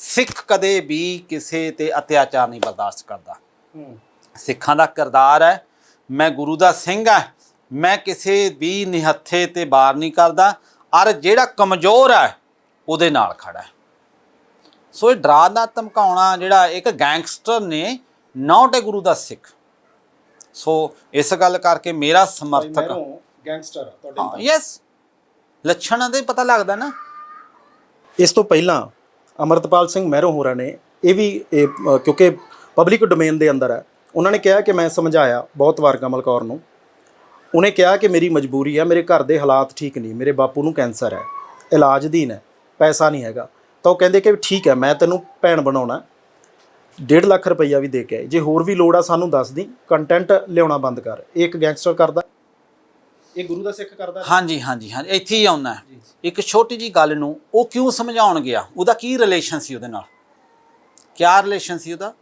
ਸਿੱਖ ਕਦੇ ਵੀ ਕਿਸੇ ਤੇ ਅਤਿਆਚਾਰ ਨਹੀਂ ਬਰਦਾਸ਼ਤ ਕਰਦਾ। ਹੂੰ। ਸਿੱਖਾਂ ਦਾ ਕਿਰਦਾਰ ਹੈ ਮੈਂ ਗੁਰੂ ਦਾ ਸਿੰਘ ਆ ਮੈਂ ਕਿਸੇ ਵੀ ਨਿਹੱਥੇ ਤੇ ਬਾਰ ਨਹੀਂ ਕਰਦਾ ਔਰ ਜਿਹੜਾ ਕਮਜ਼ੋਰ ਹੈ ਉਹਦੇ ਨਾਲ ਖੜਾ ਹੈ। ਸੋ ਇਹ ਡਰਾਉਣਾ ਧਮਕਾਉਣਾ ਜਿਹੜਾ ਇੱਕ ਗੈਂਗਸਟਰ ਨੇ ਨਾਟ ਹੈ ਗੁਰੂ ਦਾ ਸਿੱਖ। ਸੋ ਇਸ ਗੱਲ ਕਰਕੇ ਮੇਰਾ ਸਮਰਥਕ ਗੈਂਗਸਟਰ ਤੁਹਾਡੇ ਯੈਸ ਲੱਛਣਾਂ ਦੇ ਪਤਾ ਲੱਗਦਾ ਨਾ। ਇਸ ਤੋਂ ਪਹਿਲਾਂ ਅਮਰਤਪਾਲ ਸਿੰਘ ਮਹਿਰੋਂ ਹੋਰਾਂ ਨੇ ਇਹ ਵੀ ਇਹ, ਅ, ਕਿਉਂਕਿ ਪਬਲਿਕ ਡੋਮੇਨ ਦੇ ਅੰਦਰ ਹੈ ਉਹਨਾਂ ਨੇ ਕਿਹਾ ਕਿ ਮੈਂ ਸਮਝਾਇਆ ਬਹੁਤ ਵਾਰ ਕਮਲ ਕੌਰ ਨੂੰ। ਉਹਨੇ ਕਿਹਾ ਕਿ ਮੇਰੀ ਮਜਬੂਰੀ ਹੈ ਮੇਰੇ ਘਰ ਦੇ ਹਾਲਾਤ ਠੀਕ ਨਹੀਂ ਮੇਰੇ ਬਾਪੂ ਨੂੰ ਕੈਂਸਰ ਹੈ ਇਲਾਜ ਦੀਨ ਹੈ ਪੈਸਾ ਨਹੀਂ ਹੈਗਾ। ਤਾਂ ਉਹ ਕਹਿੰਦੇ ਕਿ ਠੀਕ ਹੈ ਮੈਂ ਤੈਨੂੰ ਭੈਣ ਬਣਾਉਣਾ 1.5 ਲੱਖ ਰੁਪਈਆ ਵੀ ਦੇ ਕੇ ਆਏ ਜੇ ਹੋਰ ਵੀ ਲੋੜ ਆ ਸਾਨੂੰ ਦੱਸ ਦੀ ਕੰਟੈਂਟ ਲਿਆਉਣਾ ਬੰਦ ਕਰ। ਇਹ ਇੱਕ ਗੈਂਗਸਟਰ ਕਰਦਾ। ਇਹ ਗੁਰੂ ਦਾ ਸਿੱਖ ਕਰਦਾ ਹਾਂਜੀ ਹਾਂਜੀ ਹਾਂਜੀ ਇੱਥੇ ਹੀ ਆਉਣਾ ਇੱਕ ਛੋਟੀ ਜੀ ਗੱਲ ਨੂੰ ਉਹ ਕਿਉਂ ਸਮਝਾਉਣ ਗਿਆ? ਉਹਦਾ ਕੀ ਰਿਲੇਸ਼ਨ ਸੀ ਉਹਦੇ ਨਾਲ? ਕਿਆ ਰਿਲੇਸ਼ਨ ਸੀ ਉਹਦਾ?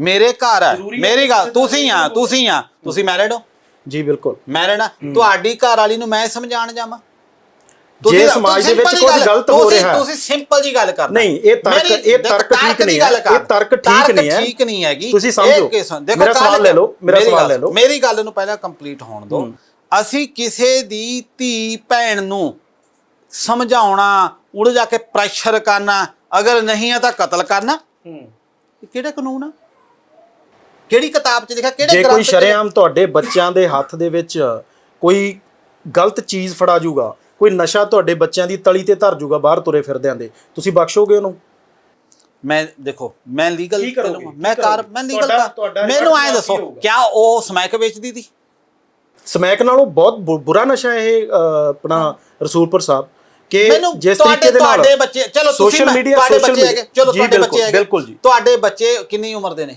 ਮੇਰੇ ਘਰ ਹੈ। ਮੇਰੀ ਗੱਲ ਤੁਸੀਂ ਆ ਤੁਸੀਂ ਆ ਤੁਸੀਂ ਮੈਰਿਡ ਹੋ? ਜੀ ਬਿਲਕੁਲ। ਮੈਰਿਡ ਆ? ਤੁਹਾਡੀ ਘਰ ਵਾਲੀ ਨੂੰ ਮੈਂ ਸਮਝਾਣ ਜਾਵਾਂ? ਜੇ ਸਮਾਜ ਦੇ ਵਿੱਚ ਕੁਝ ਗੱਲ- ਗਲਤ ਹੋ ਰਿਹਾ ਹੈ। ਤੁਸੀਂ ਸਿੰਪਲ ਜੀ ਗੱਲ ਕਰਦੇ ਨਹੀਂ, ਇਹ ਤਰਕ- ਇਹ ਤਰਕ ਠੀਕ ਨਹੀਂ ਹੈ। ਇਹ ਤਰਕ ਠੀਕ ਨਹੀਂ ਹੈ। ਠੀਕ ਨਹੀਂ ਹੈਗੀ। ਤੁਸੀਂ ਸਮਝੋ। ਮੇਰਾ ਸਵਾਲ ਲੈ ਲਓ, ਮੇਰਾ ਸਵਾਲ ਲੈ ਲਓ। ਮੇਰੀ ਗੱਲ ਨੂੰ ਪਹਿਲਾਂ ਕੰਪਲੀਟ ਹੋਣ ਦਿਓ। ਅਸੀਂ ਕਿਸੇ ਦੀ ਧੀ ਭੈਣ ਨੂੰ ਸਮਝਾਉਣਾ ਉੜ ਜਾ ਕੇ ਪ੍ਰੈਸ਼ਰ ਕਰਨਾ ਅਗਰ ਨਹੀਂ ਆ ਤਾਂ ਕਤਲ ਕਰਨਾ। ਹੂੰ। ਕਿਹੜਾ ਕਾਨੂੰਨ ਆ? ਕਿਹੜੀ ਕਿਤਾਬ 'ਚ ਲਿਖਿਆ? ਕਿਹੜੇ ਜੇ ਕੋਈ ਗ੍ਰੰਥ 'ਚ ਸ਼ਰੇਆਮ ਤੁਹਾਡੇ ਬੱਚਿਆਂ ਦੇ ਹੱਥ ਦੇ ਵਿੱਚ ਕੋਈ ਗਲਤ ਚੀਜ਼ ਫੜਾ ਜੂਗਾ ਕੋਈ ਨਸ਼ਾ ਤੁਹਾਡੇ ਬੱਚਿਆਂ ਦੀ ਤਲੀ ਤੇ ਧਰ ਜੂਗਾ ਬਾਹਰ ਤੁਰੇ ਫਿਰਦਿਆਂ ਦੇ ਤੁਸੀਂ ਬਖਸ਼ੋਗੇ ਉਹਨੂੰ? ਮੈਂ ਦੇਖੋ ਮੈਂ ਲੀਗਲ ਕੀ ਕਰੋਗੇ? ਮੈਂ ਕੀ ਕਰ ਕਰੋਗੇ? ਮੈਂ ਲੀਗਲ ਤੁਹਾਡਾ- ਤੁਹਾਡਾ ਮੈਨੂੰ ਐ ਦੱਸੋ ਕੀ ਹੋਊਗਾ? ਕਿਆ ਉਹ ਸਮੈਕ ਵੇਚਦੀ ਸੀ? ਸਮੈਕ ਨਾਲੋਂ ਬਹੁਤ ਬੁ- ਬੁਰਾ ਨਸ਼ਾ ਇਹ ਅ, ਆਪਣਾ ਰਸੂਲਪੁਰ ਸਾਹਿਬ ਕਿ ਮੈਨੂੰ ਜਿਸ ਤੁਹਾਡੇ ਤਰੀਕੇ ਦੇ ਨਾਲ ਤੁਹਾਡੇ ਬੱਚੇ ਚਲੋ ਤੁਸੀਂ ਮੈਂ- ਤੁਹਾਡੇ ਬੱਚੇ ਹੈਗੇ। ਚਲੋ ਤੁਹਾਡੇ ਬੱਚੇ ਹੈਗੇ। ਬਿਲਕੁਲ ਜੀ। ਤੁਹਾਡੇ ਬੱਚੇ ਕਿੰਨੀ ਉਮਰ ਦੇ ਨੇ?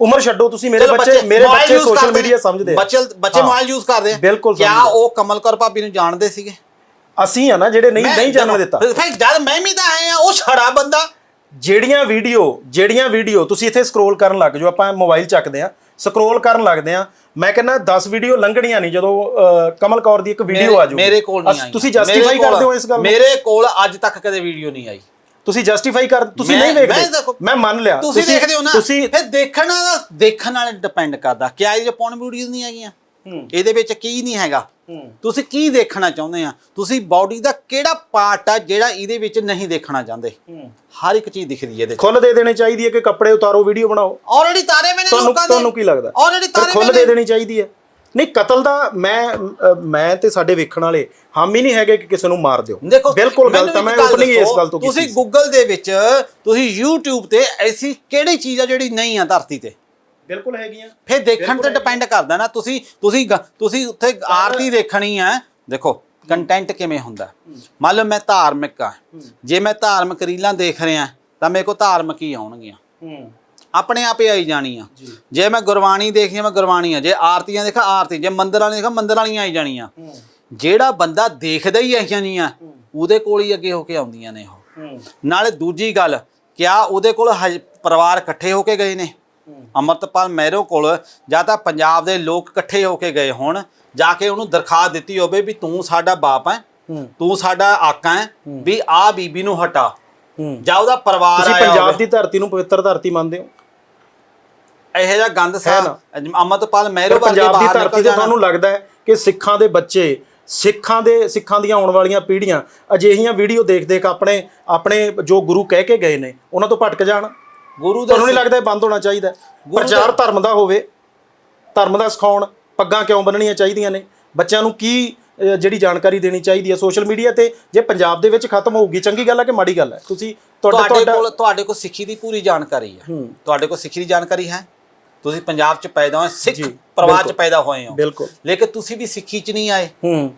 ਉਮਰ ਛੱਡੋ ਤੁਸੀਂ ਮੇਰੇ ਬੱਚੇ ਮੇਰੇ mobile ਬੱਚੇ use ਸੋਸ਼ਲ ਕਰਦੇ ਨੇ। ਮੀਡੀਆ ਸਮਝਦੇ ਆ। ਬੱਚੇ ਬੱਚੇ ਹਾਂ। ਮੋਬਾਈਲ ਯੂਜ਼ ਕਰਦੇ ਆ। ਬਿਲਕੁਲ ਕਿਆ ਸਮਝਦੇ ਆ। ਉਹ ਕਮਲ ਕੌਰ ਭਾਬੀ ਨੂੰ ਜਾਣਦੇ ਸੀਗੇ? ਅਸੀਂ ਆ ਨਾ ਜਿਹੜੇ ਨਹੀਂ ਨਹੀਂ ਜਨਮ ਦਿੱਤਾ। ਫਿਰ ਜਦ ਮੈਂ ਵੀ ਤਾਂ ਆਏ ਆ ਉਹ ਛੜਾ ਬੰਦਾ। ਜਿਹੜੀਆਂ ਵੀਡੀਓ ਜਿਹੜੀਆਂ ਵੀਡੀਓ ਤੁਸੀਂ ਇੱਥੇ ਸਕਰੋਲ ਕਰਨ ਲੱਗ ਜਾਓ ਆਪਾਂ ਮੋਬਾਈਲ ਚੱਕਦੇ ਆ। ਸਕਰੋਲ ਕਰਨ ਲੱਗਦੇ ਆ ਮੈਂ ਕਹਿੰਦਾ 10 ਵੀਡੀਓ ਲੰਘਣੀਆਂ ਨਹੀਂ ਜਦੋਂ ਕਮਲ ਕੌਰ ਦੀ ਇੱਕ ਵੀਡੀਓ ਆ ਜਾਊਗੀ ਮੇਰੇ ਕੋਲ ਨਹੀਂ ਆਈ ਤੁਸੀਂ ਜਸਟੀਫਾਈ ਕਰਦੇ ਹੋ ਇਸ ਗੱਲ ਨੂੰ? ਮੇਰੇ ਕੋਲ ਅੱਜ ਤੱਕ ਕਦੇ ਵੀਡੀਓ ਨਹੀਂ ਆਈ। ਤੁਸੀਂ ਜਸਟੀਫਾਈ ਕਰ ਤੁਸੀਂ ਨਹੀਂ ਵੇਖਦੇ। ਮੈਂ ਮੰਨ ਲਿਆ। ਤੁਸੀਂ ਦੇਖਦੇ ਹੋ ਨਾ। ਤੁਸੀਂ ਫਿਰ ਦੇਖਣ ਦਾ ਦੇਖਣ ਵਾਲੇ ਡਿਪੈਂਡ ਕਰਦਾ। ਕਿਆ ਇਹ ਪੌਣ ਵੀਡੀਓਜ਼ ਨਹੀਂ ਹੂੰ। ਇਹਦੇ ਵਿੱਚ ਕੀ ਨਹੀਂ ਹੈਗਾ। ਤੁਸੀਂ ਕੀ ਦੇਖਣਾ ਚਾਹੁੰਦੇ ਆ? ਤੁਸੀਂ ਬਾਡੀ ਦਾ ਕਿਹੜਾ ਪਾਰਟ ਆ ਜਿਹੜਾ ਇਹਦੇ ਵਿੱਚ ਨਹੀਂ ਦੇਖਣਾ ਚਾਹੁੰਦੇ। ਹਰ ਇੱਕ ਚੀਜ਼ ਦਿਖਦੀ ਹੈ ਇਹਦੇ ਵਿੱਚ। ਖੁੱਲ ਦੇ ਦੇਣੀ ਚਾਹੀਦੀ ਹੈ ਕਿ ਕੱਪੜੇ ਉਤਾਰੋ ਵੀਡੀਓ ਬਣਾਓ? ਆਲਰੇਡੀ ਤਾਰੇ ਮੈਨੇ ਲੋਕਾਂ ਦੇ ਤੁਹਾਨੂੰ ਕੀ ਲੱਗਦਾ? ਆਲਰੇਡੀ ਤਾਰੇ ਖੁੱਲ ਦੇ ਦੇਣੀ ਚਾਹੀਦੀ ਹੈ। ਨਹੀਂ ਕਤਲ ਦਾ ਮੈਂ ਮੈਂ ਤੇ ਸਾਡੇ ਵੇਖਣ ਵਾਲੇ ਹਮ ਹੀ ਨਹੀਂ ਹੈਗੇ ਕਿ ਕਿਸੇ ਨੂੰ ਮਾਰ ਦਿਓ। ਦੇਖੋ ਬਿਲਕੁਲ ਗਲਤ ਹੈ ਮੈਂ ਓਪਨਿੰਗ ਇਸ ਗੱਲ ਤੋਂ ਤੁਸੀਂ ਗੂਗਲ ਦੇ ਵਿੱਚ ਤੁਸੀਂ YouTube ਤੇ ਐਸੀ ਕਿਹੜੀ ਚੀਜ਼ ਆ ਜਿਹੜੀ ਨਹੀਂ ਆ ਧਰਤੀ ਤੇ? ਬਿਲਕੁਲ ਹੈਗੀਆਂ। ਫਿਰ ਦੇਖਣ ਤੇ ਹੈ। ਡਿਪੈਂਡ ਕਰਦਾ ਨਾ ਤੁਸੀਂ ਤੁਸੀਂ ਗ- ਤੁਸੀਂ ਉੱਥੇ ਆਰਤੀ ਦੇਖਣੀ ਆ। ਦੇਖੋ ਕੰਟੈਂਟ ਕਿਵੇਂ ਹੁੰਦਾ? ਮੰਨ ਲਓ ਮੈਂ ਧਾਰਮਿਕ ਆ। ਜੇ ਮੈਂ ਧਾਰਮਿਕ ਰੀਲਾਂ ਦੇਖ ਰਿਹਾ ਤਾਂ ਮੇਰੇ ਕੋਲ ਧਾਰਮਿਕ ਹੀ ਆਉਣਗੀਆਂ। ਹੂੰ। ਆਪਣੇ ਆਪੇ ਆਈ ਜਾਣੀ ਆ। ਜੀ। ਜੇ ਮੈਂ ਗੁਰਬਾਣੀ ਦੇਖੀ ਆ, ਮੈਂ ਗੁਰਬਾਣੀ ਆ। ਜੇ ਆਰਤੀਆਂ ਦੇਖਾਂ ਆਰਤੀ। ਜੇ ਮੰਦਰ ਵਾਲੀਆਂ ਦੇਖਾਂ ਮੰਦਰ ਵਾਲੀਆਂ ਆਈ ਜਾਣੀਆਂ। ਹੂੰ। ਜਿਹੜਾ ਬੰਦਾ ਦੇਖਦਾ ਹੀ ਆਈਆਂ ਜੀਆਂ ਉਹਦੇ ਕੋਲ ਹੀ ਅੱਗੇ ਹੋ ਕੇ ਆਉਂਦੀਆਂ ਨੇ ਉਹ। ਹੂੰ। ਨਾਲੇ ਦੂਜੀ ਗੱਲ ਕਿਆ ਉਹਦੇ ਕੋਲ ਹਜ- ਪਰਿਵਾਰ ਇਕੱਠੇ ਹੋ ਕੇ ਗਏ ਨੇ? ਅਮਰਤਪਾਲ ਮਹਿਰੋ ਕੋਲ ਜਾਂ ਤਾਂ ਪੰਜਾਬ ਦੇ ਲੋਕ ਇਕੱਠੇ ਹੋ ਕੇ ਗਏ ਹੋਣ ਜਾ ਕੇ ਉਹਨੂੰ ਦਰਖਾਸਤ ਦਿੱਤੀ ਹੋਵੇ ਵੀ ਤੂੰ ਸਾਡਾ ਬਾਪ ਹੈ ਤੂੰ ਸਾਡਾ ਆਕਾ ਹੈ ਵੀ ਆ ਬੀਬੀ ਨੂੰ ਹਟਾ। ਜਾਂ ਉਹਦਾ ਪਰਿਵਾਰ ਤੁਸੀਂ ਆਇਆ ਪੰਜਾਬ ਹੋਵੇ। ਦੀ ਧਰਤੀ ਨੂੰ ਪਵਿੱਤਰ ਧਰਤੀ ਮੰਨਦੇ ਹੋ? ਇਹੋ ਜਿਹਾ ਗੰਦ ਹੈ ਸਾ ਨਾ। ਅਮਰਤਪਾਲ ਮਹਿਰੋ ਵਰਗੇ ਪੰਜਾਬ ਦੀ ਬਾਹਰ ਧਰਤੀ ਤੇ ਤੁਹਾਨੂੰ ਲੱਗਦਾ ਹੈ ਕਿ ਸਿੱਖਾਂ ਦੇ ਬੱਚੇ ਸਿੱਖਾਂ ਦੇ ਸਿੱਖਾਂ ਦੀਆਂ ਆਉਣ ਵਾਲੀਆਂ ਪੀੜ੍ਹੀਆਂ ਅਜਿਹੀਆਂ ਵੀਡੀਓ ਦੇਖ ਦੇਖ ਆਪਣੇ ਆਪਣੇ ਜੋ ਗੁਰੂ ਕਹਿ ਕੇ ਗਏ ਨੇ ਉਹਨਾਂ ਤੋਂ ਭਟਕ ਜਾਣ। ਗੁਰੂ ਦੇ ਤੁਹਾਨੂੰ ਨਹੀਂ ਲੱਗਦਾ ਇਹ ਬੰਦ ਹੋਣਾ ਚਾਹੀਦਾ? ਪ੍ਰਚਾਰ ਧਰਮ ਦਾ ਹੋਵੇ ਧਰਮ ਦਾ ਸਿਖਾਉਣ ਪੱਗਾਂ ਕਿਉਂ ਬੰਨਣੀਆਂ ਚਾਹੀਦੀਆਂ ਨੇ? ਬੱਚਿਆਂ ਨੂੰ ਕੀ ਜਿਹੜੀ ਜਾਣਕਾਰੀ ਦੇਣੀ ਚਾਹੀਦੀ ਹੈ ਸੋਸ਼ਲ ਮੀਡੀਆ ਤੇ? ਜੇ ਪੰਜਾਬ ਦੇ ਵਿੱਚ ਖਤਮ ਹੋਊਗੀ ਚੰਗੀ ਗੱਲ ਹੈ ਕਿ ਮਾੜੀ ਗੱਲ ਹੈ? ਤੁਸੀਂ ਤੁਹਾਡਾ ਕੋਲ ਤੁਹਾਡੇ ਕੋਲ ਸਿੱਖੀ ਦੀ ਪੂਰੀ ਜਾਣਕਾਰੀ ਹੈ। ਤੁਹਾਡੇ ਕੋਲ ਸਿੱਖੀ ਦੀ ਜਾਣਕਾਰੀ ਹੈ। ਤੁਸੀਂ ਪੰਜਾਬ 'ਚ ਪੈਦਾ ਹੋਏ ਸਿੱਖ ਪਰਿਵਾਰ 'ਚ। ਪੈਦਾ ਹੋਏ ਹੋ। ਬਿਲਕੁਲ। ਲੇਕਿਨ ਤੁਸੀਂ ਵੀ ਸਿੱਖੀ 'ਚ ਨਹੀਂ ਆਏ। ਹੂੰ।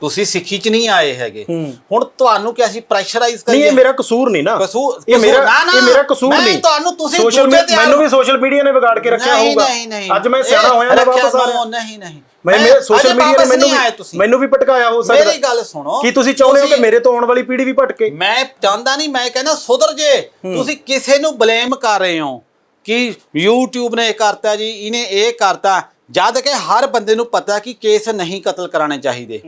ਤੁਸੀਂ ਸਿੱਖੀ 'ਚ ਨਹੀਂ ਆਏ ਹੈਗੇ। ਹੁਣ ਤੁਹਾਨੂੰ ਕਿ ਅਸੀਂ ਪ੍ਰੈਸ਼ਰਾਈਜ਼ ਨਹੀਂ ਕਰੀਏ? ਇਹ ਮੇਰਾ ਕਸੂਰ ਨਹੀਂ ਨਾ। ਕਸੂਰ- ਇਹ ਮੇਰਾ ਨਾ, ਨਾ, ਇਹ ਮੇਰਾ ਕਸੂਰ ਮੈਂ ਨਹੀਂ। ਤੁਹਾਨੂੰ ਤੁਸੀਂ ਤੇ ਮੈਨੂੰ ਵੀ ਸੋਸ਼ਲ ਮੀਡੀਆ ਨੇ ਵਿਗਾੜ ਕੇ ਰੱਖਿਆ ਨਹੀਂ ਹੋਊਗਾ। ਨਹੀਂ ਨਹੀਂ। ਅੱਜ ਮੈਂ ਸਿਆਣਾ ਹੋਇਆ ਮੈਂ ਰੱਖਿਆ ਵਾਪਸ ਆ ਰਿਹਾ। ਨਹੀਂ ਨਹੀਂ ਮੈਂ ਮੇਰੇ ਸੋਸ਼ਲ ਮੀਡੀਆ ਨੇ ਮੈਨੂੰ ਨਹੀਂ ਮੈਨੂੰ ਵੀ ਭਟਕਾਇਆ ਹੋ ਸਕਦਾ। ਮੇਰੀ ਗੱਲ ਸੁਣੋ। ਕੀ ਤੁਸੀਂ ਚਾਹੁੰਦੇ ਹੋ ਕਿ ਮੇਰੇ ਤੋਂ ਆਉਣ ਵਾਲੀ ਪੀੜ੍ਹੀ ਵੀ ਭਟਕੇ? ਮੈਂ ਚਾਹੁੰਦਾ ਨਹੀਂ ਮੈਂ ਕਹਿੰਦਾ ਸੁਧਰ ਜੇ। ਤੁਸੀਂ ਕਿਸੇ ਨੂੰ ਬਲੇਮ ਕਰ ਰਹੇ ਹੋ ਕਿ YouTube ਨੇ ਇਹ ਕਰਤਾ ਜੀ ਇਹਨੇ ਇਹ ਕਰਤਾ। ਜਦ ਕਿ ਹਰ ਬੰਦੇ ਨੂੰ ਪਤਾ ਕਿ ਕੇਸ ਨਹੀਂ ਕਤਲ ਕਰਾਣੇ ਚਾਹੀਦੇ।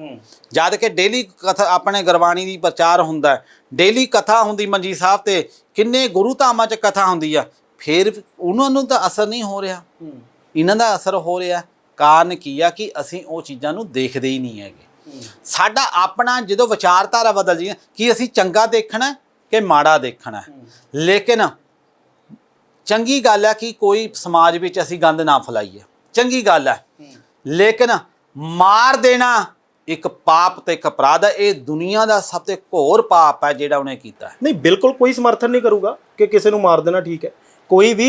ਜਦ ਕਿ ਡੇਲੀ ਕਥਾ ਆਪਣੇ ਗੁਰਬਾਣੀ ਦੀ ਪ੍ਰਚਾਰ ਹੁੰਦਾ ਡੇਲੀ ਕਥਾ ਹੁੰਦੀ ਮੰਜੀ ਸਾਹਿਬ ਤੇ ਕਿੰਨੇ ਗੁਰੂ ਧਾਮਾਂ 'ਚ ਕਥਾ ਹੁੰਦੀ ਆ। ਫਿਰ ਉਹਨਾਂ ਨੂੰ ਤਾਂ ਅਸਰ ਨਹੀਂ ਹੋ ਰਿਹਾ। ਇਹਨਾਂ ਦਾ ਅਸਰ ਹੋ ਰਿਹਾ ਕਾਰਨ ਕੀ ਆ ਕਿ ਅਸੀਂ ਉਹ ਚੀਜ਼ਾਂ ਨੂੰ ਦੇਖਦੇ ਹੀ ਨਹੀਂ ਹੈਗੇ। ਸਾਡਾ ਆਪਣਾ ਜਦੋਂ ਵਿਚਾਰਧਾਰਾ ਬਦਲ ਜੀ ਕਿ ਅਸੀਂ ਚੰਗਾ ਦੇਖਣਾ ਕਿ ਮਾੜਾ ਦੇਖਣਾ ਲੇਕਿਨ ਚੰਗੀ ਗੱਲ ਹੈ ਕਿ ਕੋਈ ਸਮਾਜ ਵਿੱਚ ਅਸੀਂ ਗੰਦ ਨਾ ਫੈਲਾਈਏ। ਚੰਗੀ ਗੱਲ ਹੈ। ਲੇਕਿਨ ਮਾਰ ਦੇਣਾ ਇੱਕ ਪਾਪ ਤੇ ਇੱਕ ਅਪਰਾਧ ਹੈ। ਇਹ ਦੁਨੀਆ ਦਾ ਸਭ ਤੋਂ ਘੋਰ ਪਾਪ ਹੈ ਜਿਹੜਾ ਉਹਨੇ ਕੀਤਾ ਨਹੀਂ, ਬਿਲਕੁਲ ਕੋਈ ਸਮਰਥਨ ਨਹੀਂ ਕਰੂਗਾ ਕਿ ਕਿਸੇ ਨੂੰ ਮਾਰ ਦੇਣਾ ਠੀਕ ਹੈ। ਕੋਈ ਵੀ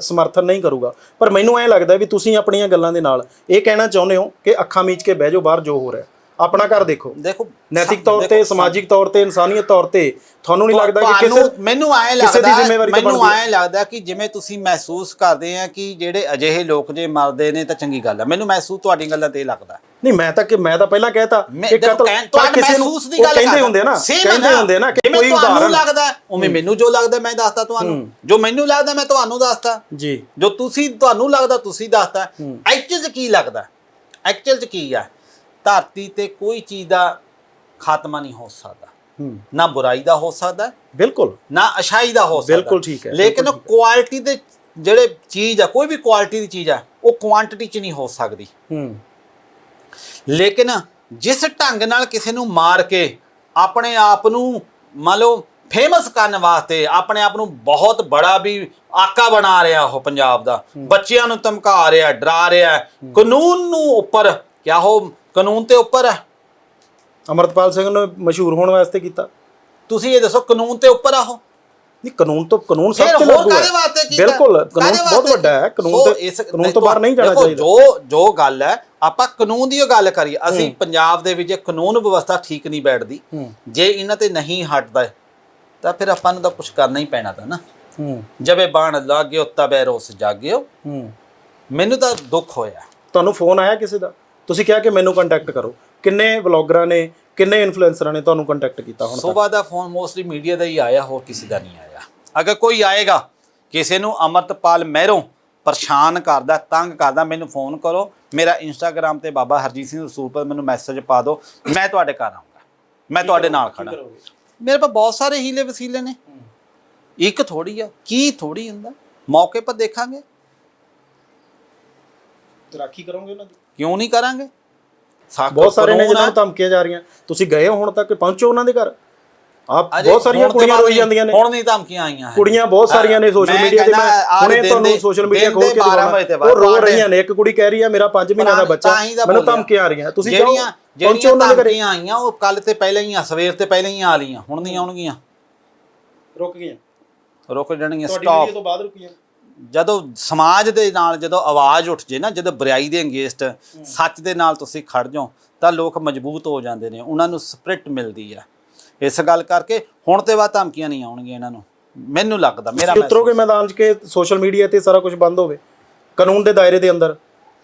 ਸਮਰਥਨ ਨਹੀਂ ਕਰੂਗਾ। ਪਰ ਮੈਨੂੰ ਐਂ ਲੱਗਦਾ ਵੀ ਤੁਸੀਂ ਆਪਣੀਆਂ ਗੱਲਾਂ ਦੇ ਨਾਲ ਇਹ ਕਹਿਣਾ ਚਾਹੁੰਦੇ ਹੋ ਕਿ ਅੱਖਾਂ ਮੀਚ ਕੇ ਬਹਿ ਜਾਓ, ਬਾਹਰ ਜੋ ਹੋ ਰਿਹਾ ਆਪਣਾ ਘਰ ਦੇਖੋ। ਦੇਖੋ ਨੈਤਿਕ ਤੌਰ ਤੇ ਸਮਾਜਿਕ ਤੌਰ ਤੇ ਇਨਸਾਨੀਅਤ ਤੌਰ ਤੇ ਤੁਹਾਨੂੰ ਨਹੀਂ ਲੱਗਦਾ ਕਿ ਕਿਸੇ ਮੈਨੂੰ ਐ ਲੱਗਦਾ ਮੈਨੂੰ। ਐ ਲੱਗਦਾ ਕਿ ਜਿਵੇਂ ਤੁਸੀਂ ਮਹਿਸੂਸ ਕਰਦੇ ਆ ਕਿ ਜਿਹੜੇ ਅਜਿਹੇ ਲੋਕ ਜੇ ਮਰਦੇ ਨੇ ਤਾਂ ਚੰਗੀ ਗੱਲ ਹੈ ਮੈਨੂੰ ਮਹਿਸੂਸ ਤੁਹਾਡੀਆਂ ਗੱਲਾਂ ਤੇ ਲੱਗਦਾ। ਨਹੀਂ ਮੈਂ ਤਾਂ ਕਿ ਮੈਂ ਤਾਂ ਪਹਿਲਾਂ ਕਹਿਤਾ ਕਿ ਕਤਲ ਪਰ ਤੁਹਾਡੇ ਕਿਸੇ ਨੂੰ ਕਹਿੰਦੇ ਹੁੰਦੇ ਆ ਨਾ। ਕਹਿੰਦੇ ਹੁੰਦੇ ਆ ਨਾ ਕਿ ਕੋਈ ਤੁਹਾਨੂੰ ਉਦਾਹਰਨ ਲੱਗਦਾ ਉਵੇਂ ਮੈਨੂੰ ਜੋ ਲੱਗਦਾ ਮੈਂ ਦੱਸਤਾ ਤੁਹਾਨੂੰ। ਜੋ ਮੈਨੂੰ ਲੱਗਦਾ ਮੈਂ ਤੁਹਾਨੂੰ ਦੱਸਤਾ ਜੀ। ਜੋ ਤੁਸੀਂ ਤੁਹਾਨੂੰ ਲੱਗਦਾ ਤੁਸੀਂ ਦੱਸਤਾ ਐਕਚੁਅਲ ਚ ਕੀ ਲੱਗਦਾ? ਐਕਚੁਅਲ ਚ ਕੀ ਆ? ਧਰਤੀ ਤੇ ਕੋਈ ਚੀਜ਼ ਦਾ ਖਾਤਮਾ ਨਹੀਂ ਹੋ ਸਕਦਾ। ਹੂੰ। ਨਾ ਬੁਰਾਈ ਦਾ ਹੋ ਸਕਦਾ। ਬਿਲਕੁਲ। ਨਾ ਅਛਾਈ ਦਾ ਹੋ ਸਕਦਾ। ਬਿਲਕੁਲ ਠੀਕ ਹੈ, ਲੇਕਿਨ ਕੁਆਲਿਟੀ ਦੇ ਜਿਹੜੇ ਚੀਜ਼ ਆ ਕੋਈ ਵੀ ਕੁਆਲਿਟੀ ਦੀ ਚੀਜ਼ ਆ ਉਹ ਕੁਆਂਟੀਟੀ ਚ ਨਹੀਂ ਹੋ ਸਕਦੀ। ਹੂੰ। ਲੇਕਿਨ ਜਿਸ ਢੰਗ ਨਾਲ ਕਿਸੇ ਨੂੰ ਮਾਰ ਕੇ ਆਪਣੇ ਆਪ ਨੂੰ ਮੰਨ ਲਓ ਫੇਮਸ ਕਰਨ ਵਾਸਤੇ ਆਪਣੇ ਆਪ ਨੂੰ ਬਹੁਤ ਬੜਾ ਵੀ ਆਕਾ ਬਣਾ ਰਿਹਾ ਉਹ ਪੰਜਾਬ ਦਾ। ਬੱਚਿਆਂ ਨੂੰ ਧਮਕਾ ਰਿਹਾ ਡਰਾ ਰਿਹਾ। ਕਾਨੂੰਨ ਨੂੰ ਉੱਪਰ ਕਿਆ ਉਹ ਕਾਨੂੰਨ ਤੇ ਉੱਪਰ ਹੈ ਅਮਰਤਪਾਲ ਸਿੰਘ ਨੂੰ ਮਸ਼ਹੂਰ ਹੋਣ ਵਾਸਤੇ ਕੀਤਾ। ਤੁਸੀਂ ਇਹ ਦੱਸੋ ਕਾਨੂੰਨ ਤੇ ਉੱਪਰ ਆ ਉਹ? ਨਹੀਂ ਕਾਨੂੰਨ ਤੋਂ ਕਾਨੂੰਨ ਸਭ ਤੇ ਲਾਗੂ ਹੈ। ਬਿਲਕੁਲ ਕਾਨੂੰਨ ਬਹੁਤ ਵੱਡਾ ਹੈ। ਕਾਨੂੰਨ ਤੇ ਕਾਨੂੰਨ ਤੋਂ ਬਾਹਰ ਨਹੀਂ ਜਾਣਾ ਚਾਹੀਦਾ। ਜੋ ਜੋ ਗੱਲ ਹੈ ਆਪਾਂ ਕਾਨੂੰਨ ਦੀ ਗੱਲ ਕਰੀਏ। ਅਸੀਂ ਪੰਜਾਬ ਦੇ ਵਿੱਚ ਕਾਨੂੰਨ ਵਿਵਸਥਾ ਠੀਕ ਨਹੀਂ ਬੈਠਦੀ ਜੇ ਇਹਨਾਂ ਤੇ ਨਹੀਂ ਹਟਦਾ ਤਾਂ ਫਿਰ ਆਪਾਂ ਨੂੰ ਤਾਂ ਕੁਝ ਕਰਨਾ ਹੀ ਪੈਣਾ ਤਾਂ ਨਾ। ਜਵੇ ਬਾਣ ਲਾਗਿਓ ਤਬੇ ਰੋਸ ਜਾਗਿਓ। ਮੈਨੂੰ ਤਾਂ ਦੁੱਖ ਹੋਇਆ। ਤੁਹਾਨੂੰ ਫੋਨ ਆਇਆ ਕਿਸੇ ਦਾ? ਤੁਸੀਂ ਕਿਹਾ ਕਿ ਮੈਨੂੰ ਕੰਟੈਕਟ ਕਰੋ। ਕਿੰਨੇ ਵਲੌਗਰਾਂ ਨੇ ਕਿੰਨੇ ਇਨਫਲੂਐਂਸਰਾਂ ਨੇ ਤੁਹਾਨੂੰ ਕੰਟੈਕਟ ਕੀਤਾ ਹੁਣ ਤੱਕ? ਦਾ ਫੋਨ ਮੋਸਟਲੀ ਮੀਡੀਆ ਦਾ ਹੀ ਆਇਆ ਹੋਰ ਕਿਸੇ ਦਾ ਨਹੀਂ ਆਇਆ। ਅਗਰ ਕੋਈ ਆਏਗਾ ਕਿਸੇ ਨੂੰ ਅਮਰਤਪਾਲ ਮਹਿਰੋਂ ਪਰੇਸ਼ਾਨ ਕਰਦਾ ਤੰਗ ਕਰਦਾ ਮੈਨੂੰ ਫੋਨ ਕਰੋ। ਮੇਰਾ ਇੰਸਟਾਗ੍ਰam ਤੇ ਬਾਬਾ ਹਰਜੀਤ ਸਿੰਘ ਰਸੂਲ ਪਰ ਮੈਨੂੰ ਮੈਸੇਜ ਪਾ ਦਿਓ। ਮੈਂ ਤੁਹਾਡੇ ਘਰ ਆਉਂਗਾ। ਮੈਂ ਤੁਹਾਡੇ ਨਾਲ ਖੜਾ ਮੇਰੇ ਕੋਲ ਬਹੁਤ ਸਾਰੇ ਹੀਲੇ ਵਸੀਲੇ ਨੇ। ਇੱਕ ਥੋੜੀ ਆ ਕੀ ਥੋੜੀ ਹੁੰਦਾ? ਮੌਕੇ ਪਰ ਦੇਖਾਂਗੇ। ਰਾਖੀ ਕਰੋਗੇ ਉਹਨਾਂ ਦੀ? ਕਿਉਂ ਨਹੀਂ ਕਰਾਂਗੇ? ਬਹੁਤ ਸਾਰੇ ਨੇ ਜਿਹਨਾਂ ਆ। ਨੂੰ ਧਮਕੀਆਂ ਜਾ ਰਹੀਆਂ। ਤੁਸੀਂ ਗਏ ਹੋ ਹੁਣ ਤੱਕ? ਪਹੁੰਚੋ ਉਹਨਾਂ ਦੇ ਘਰ। ਆਪ ਬਹੁਤ ਸਾਰੀਆਂ ਕੁੜੀਆਂ ਰੋਈ ਜਾਂਦੀਆਂ ਨੇ। ਹੁਣ ਨਹੀਂ ਧਮਕੀਆਂ ਆਈਆਂ। ਕੁੜੀਆਂ ਬਹੁਤ ਸਾਰੀਆਂ ਨੇ ਸੋਸ਼ਲ ਮੀਡੀਆ ਤੇ। ਮੈਂ ਹੁਣੇ ਤੁਹਾਨੂੰ ਸੋਸ਼ਲ ਮੀਡੀਆ ਖੋਲ ਕੇ 12 ਵਜੇ ਤੇ ਦਿਖਾਉਣਾ ਉਹ ਰੋ ਰਹੀਆਂ ਨੇ। ਇੱਕ ਕੁੜੀ ਕਹਿ ਰਹੀ ਹੈ ਮੇਰਾ 5 ਮਹੀਨਿਆਂ ਦਾ ਬੱਚਾ। ਮੈਨੂੰ। ਧਮਕੀਆਂ ਆ ਰਹੀਆਂ। ਤੁਸੀਂ ਜਿਹੜੀਆਂ ਜਿਹੜੀਆਂ ਧਮਕੀਆਂ ਆਈਆਂ ਉਹ ਕੱਲ ਤੇ ਪਹਿਲਾਂ ਹੀ ਆ ਸਵੇਰ ਤੇ ਪਹਿਲਾਂ ਹੀ ਆ ਲੀਆਂ ਹੁਣ ਨਹੀਂ ਆਉਣਗੀਆਂ। ਰੁਕ ਗਈਆਂ। ਰੁਕ ਜਾਣਗੀਆਂ ਤੁਹਾਡੀ ਸਟਾਪ ਤੋਂ ਬਾਅਦ ਰੁਕੀਆਂ। ਜਦੋਂ ਸਮਾਜ ਦੇ ਨਾਲ ਜਦੋਂ ਆਵਾਜ਼ ਉੱਠ ਜੇ ਨਾ ਜਦੋਂ ਬੁਰਾਈ ਦੇ ਅੰਗੇਸਟ ਸੱਚ ਦੇ ਨਾਲ ਤੁਸੀਂ ਖੜ ਜਾਓ ਤਾਂ ਲੋਕ ਮਜ਼ਬੂਤ ਹੋ ਜਾਂਦੇ ਨੇ ਉਹਨਾਂ ਨੂੰ ਸਪਿਰਿਟ ਮਿਲਦੀ ਆ ਇਸ ਗੱਲ ਕਰਕੇ ਹੁਣ ਤੇ ਬਾਅਦ ਧਮਕੀਆਂ ਨਹੀਂ ਆਉਣਗੀਆਂ ਇਹਨਾਂ ਨੂੰ। ਮੈਨੂੰ ਲੱਗਦਾ ਮੇਰਾ ਉਤਰੋਗੇ ਮੈਦਾਨ 'ਚ ਕਿ ਸੋਸ਼ਲ ਮੀਡੀਆ ਤੇ ਸਾਰਾ ਕੁਝ ਬੰਦ ਹੋਵੇ? ਕਾਨੂੰਨ ਦੇ ਦਾਇਰੇ ਦੇ ਅੰਦਰ।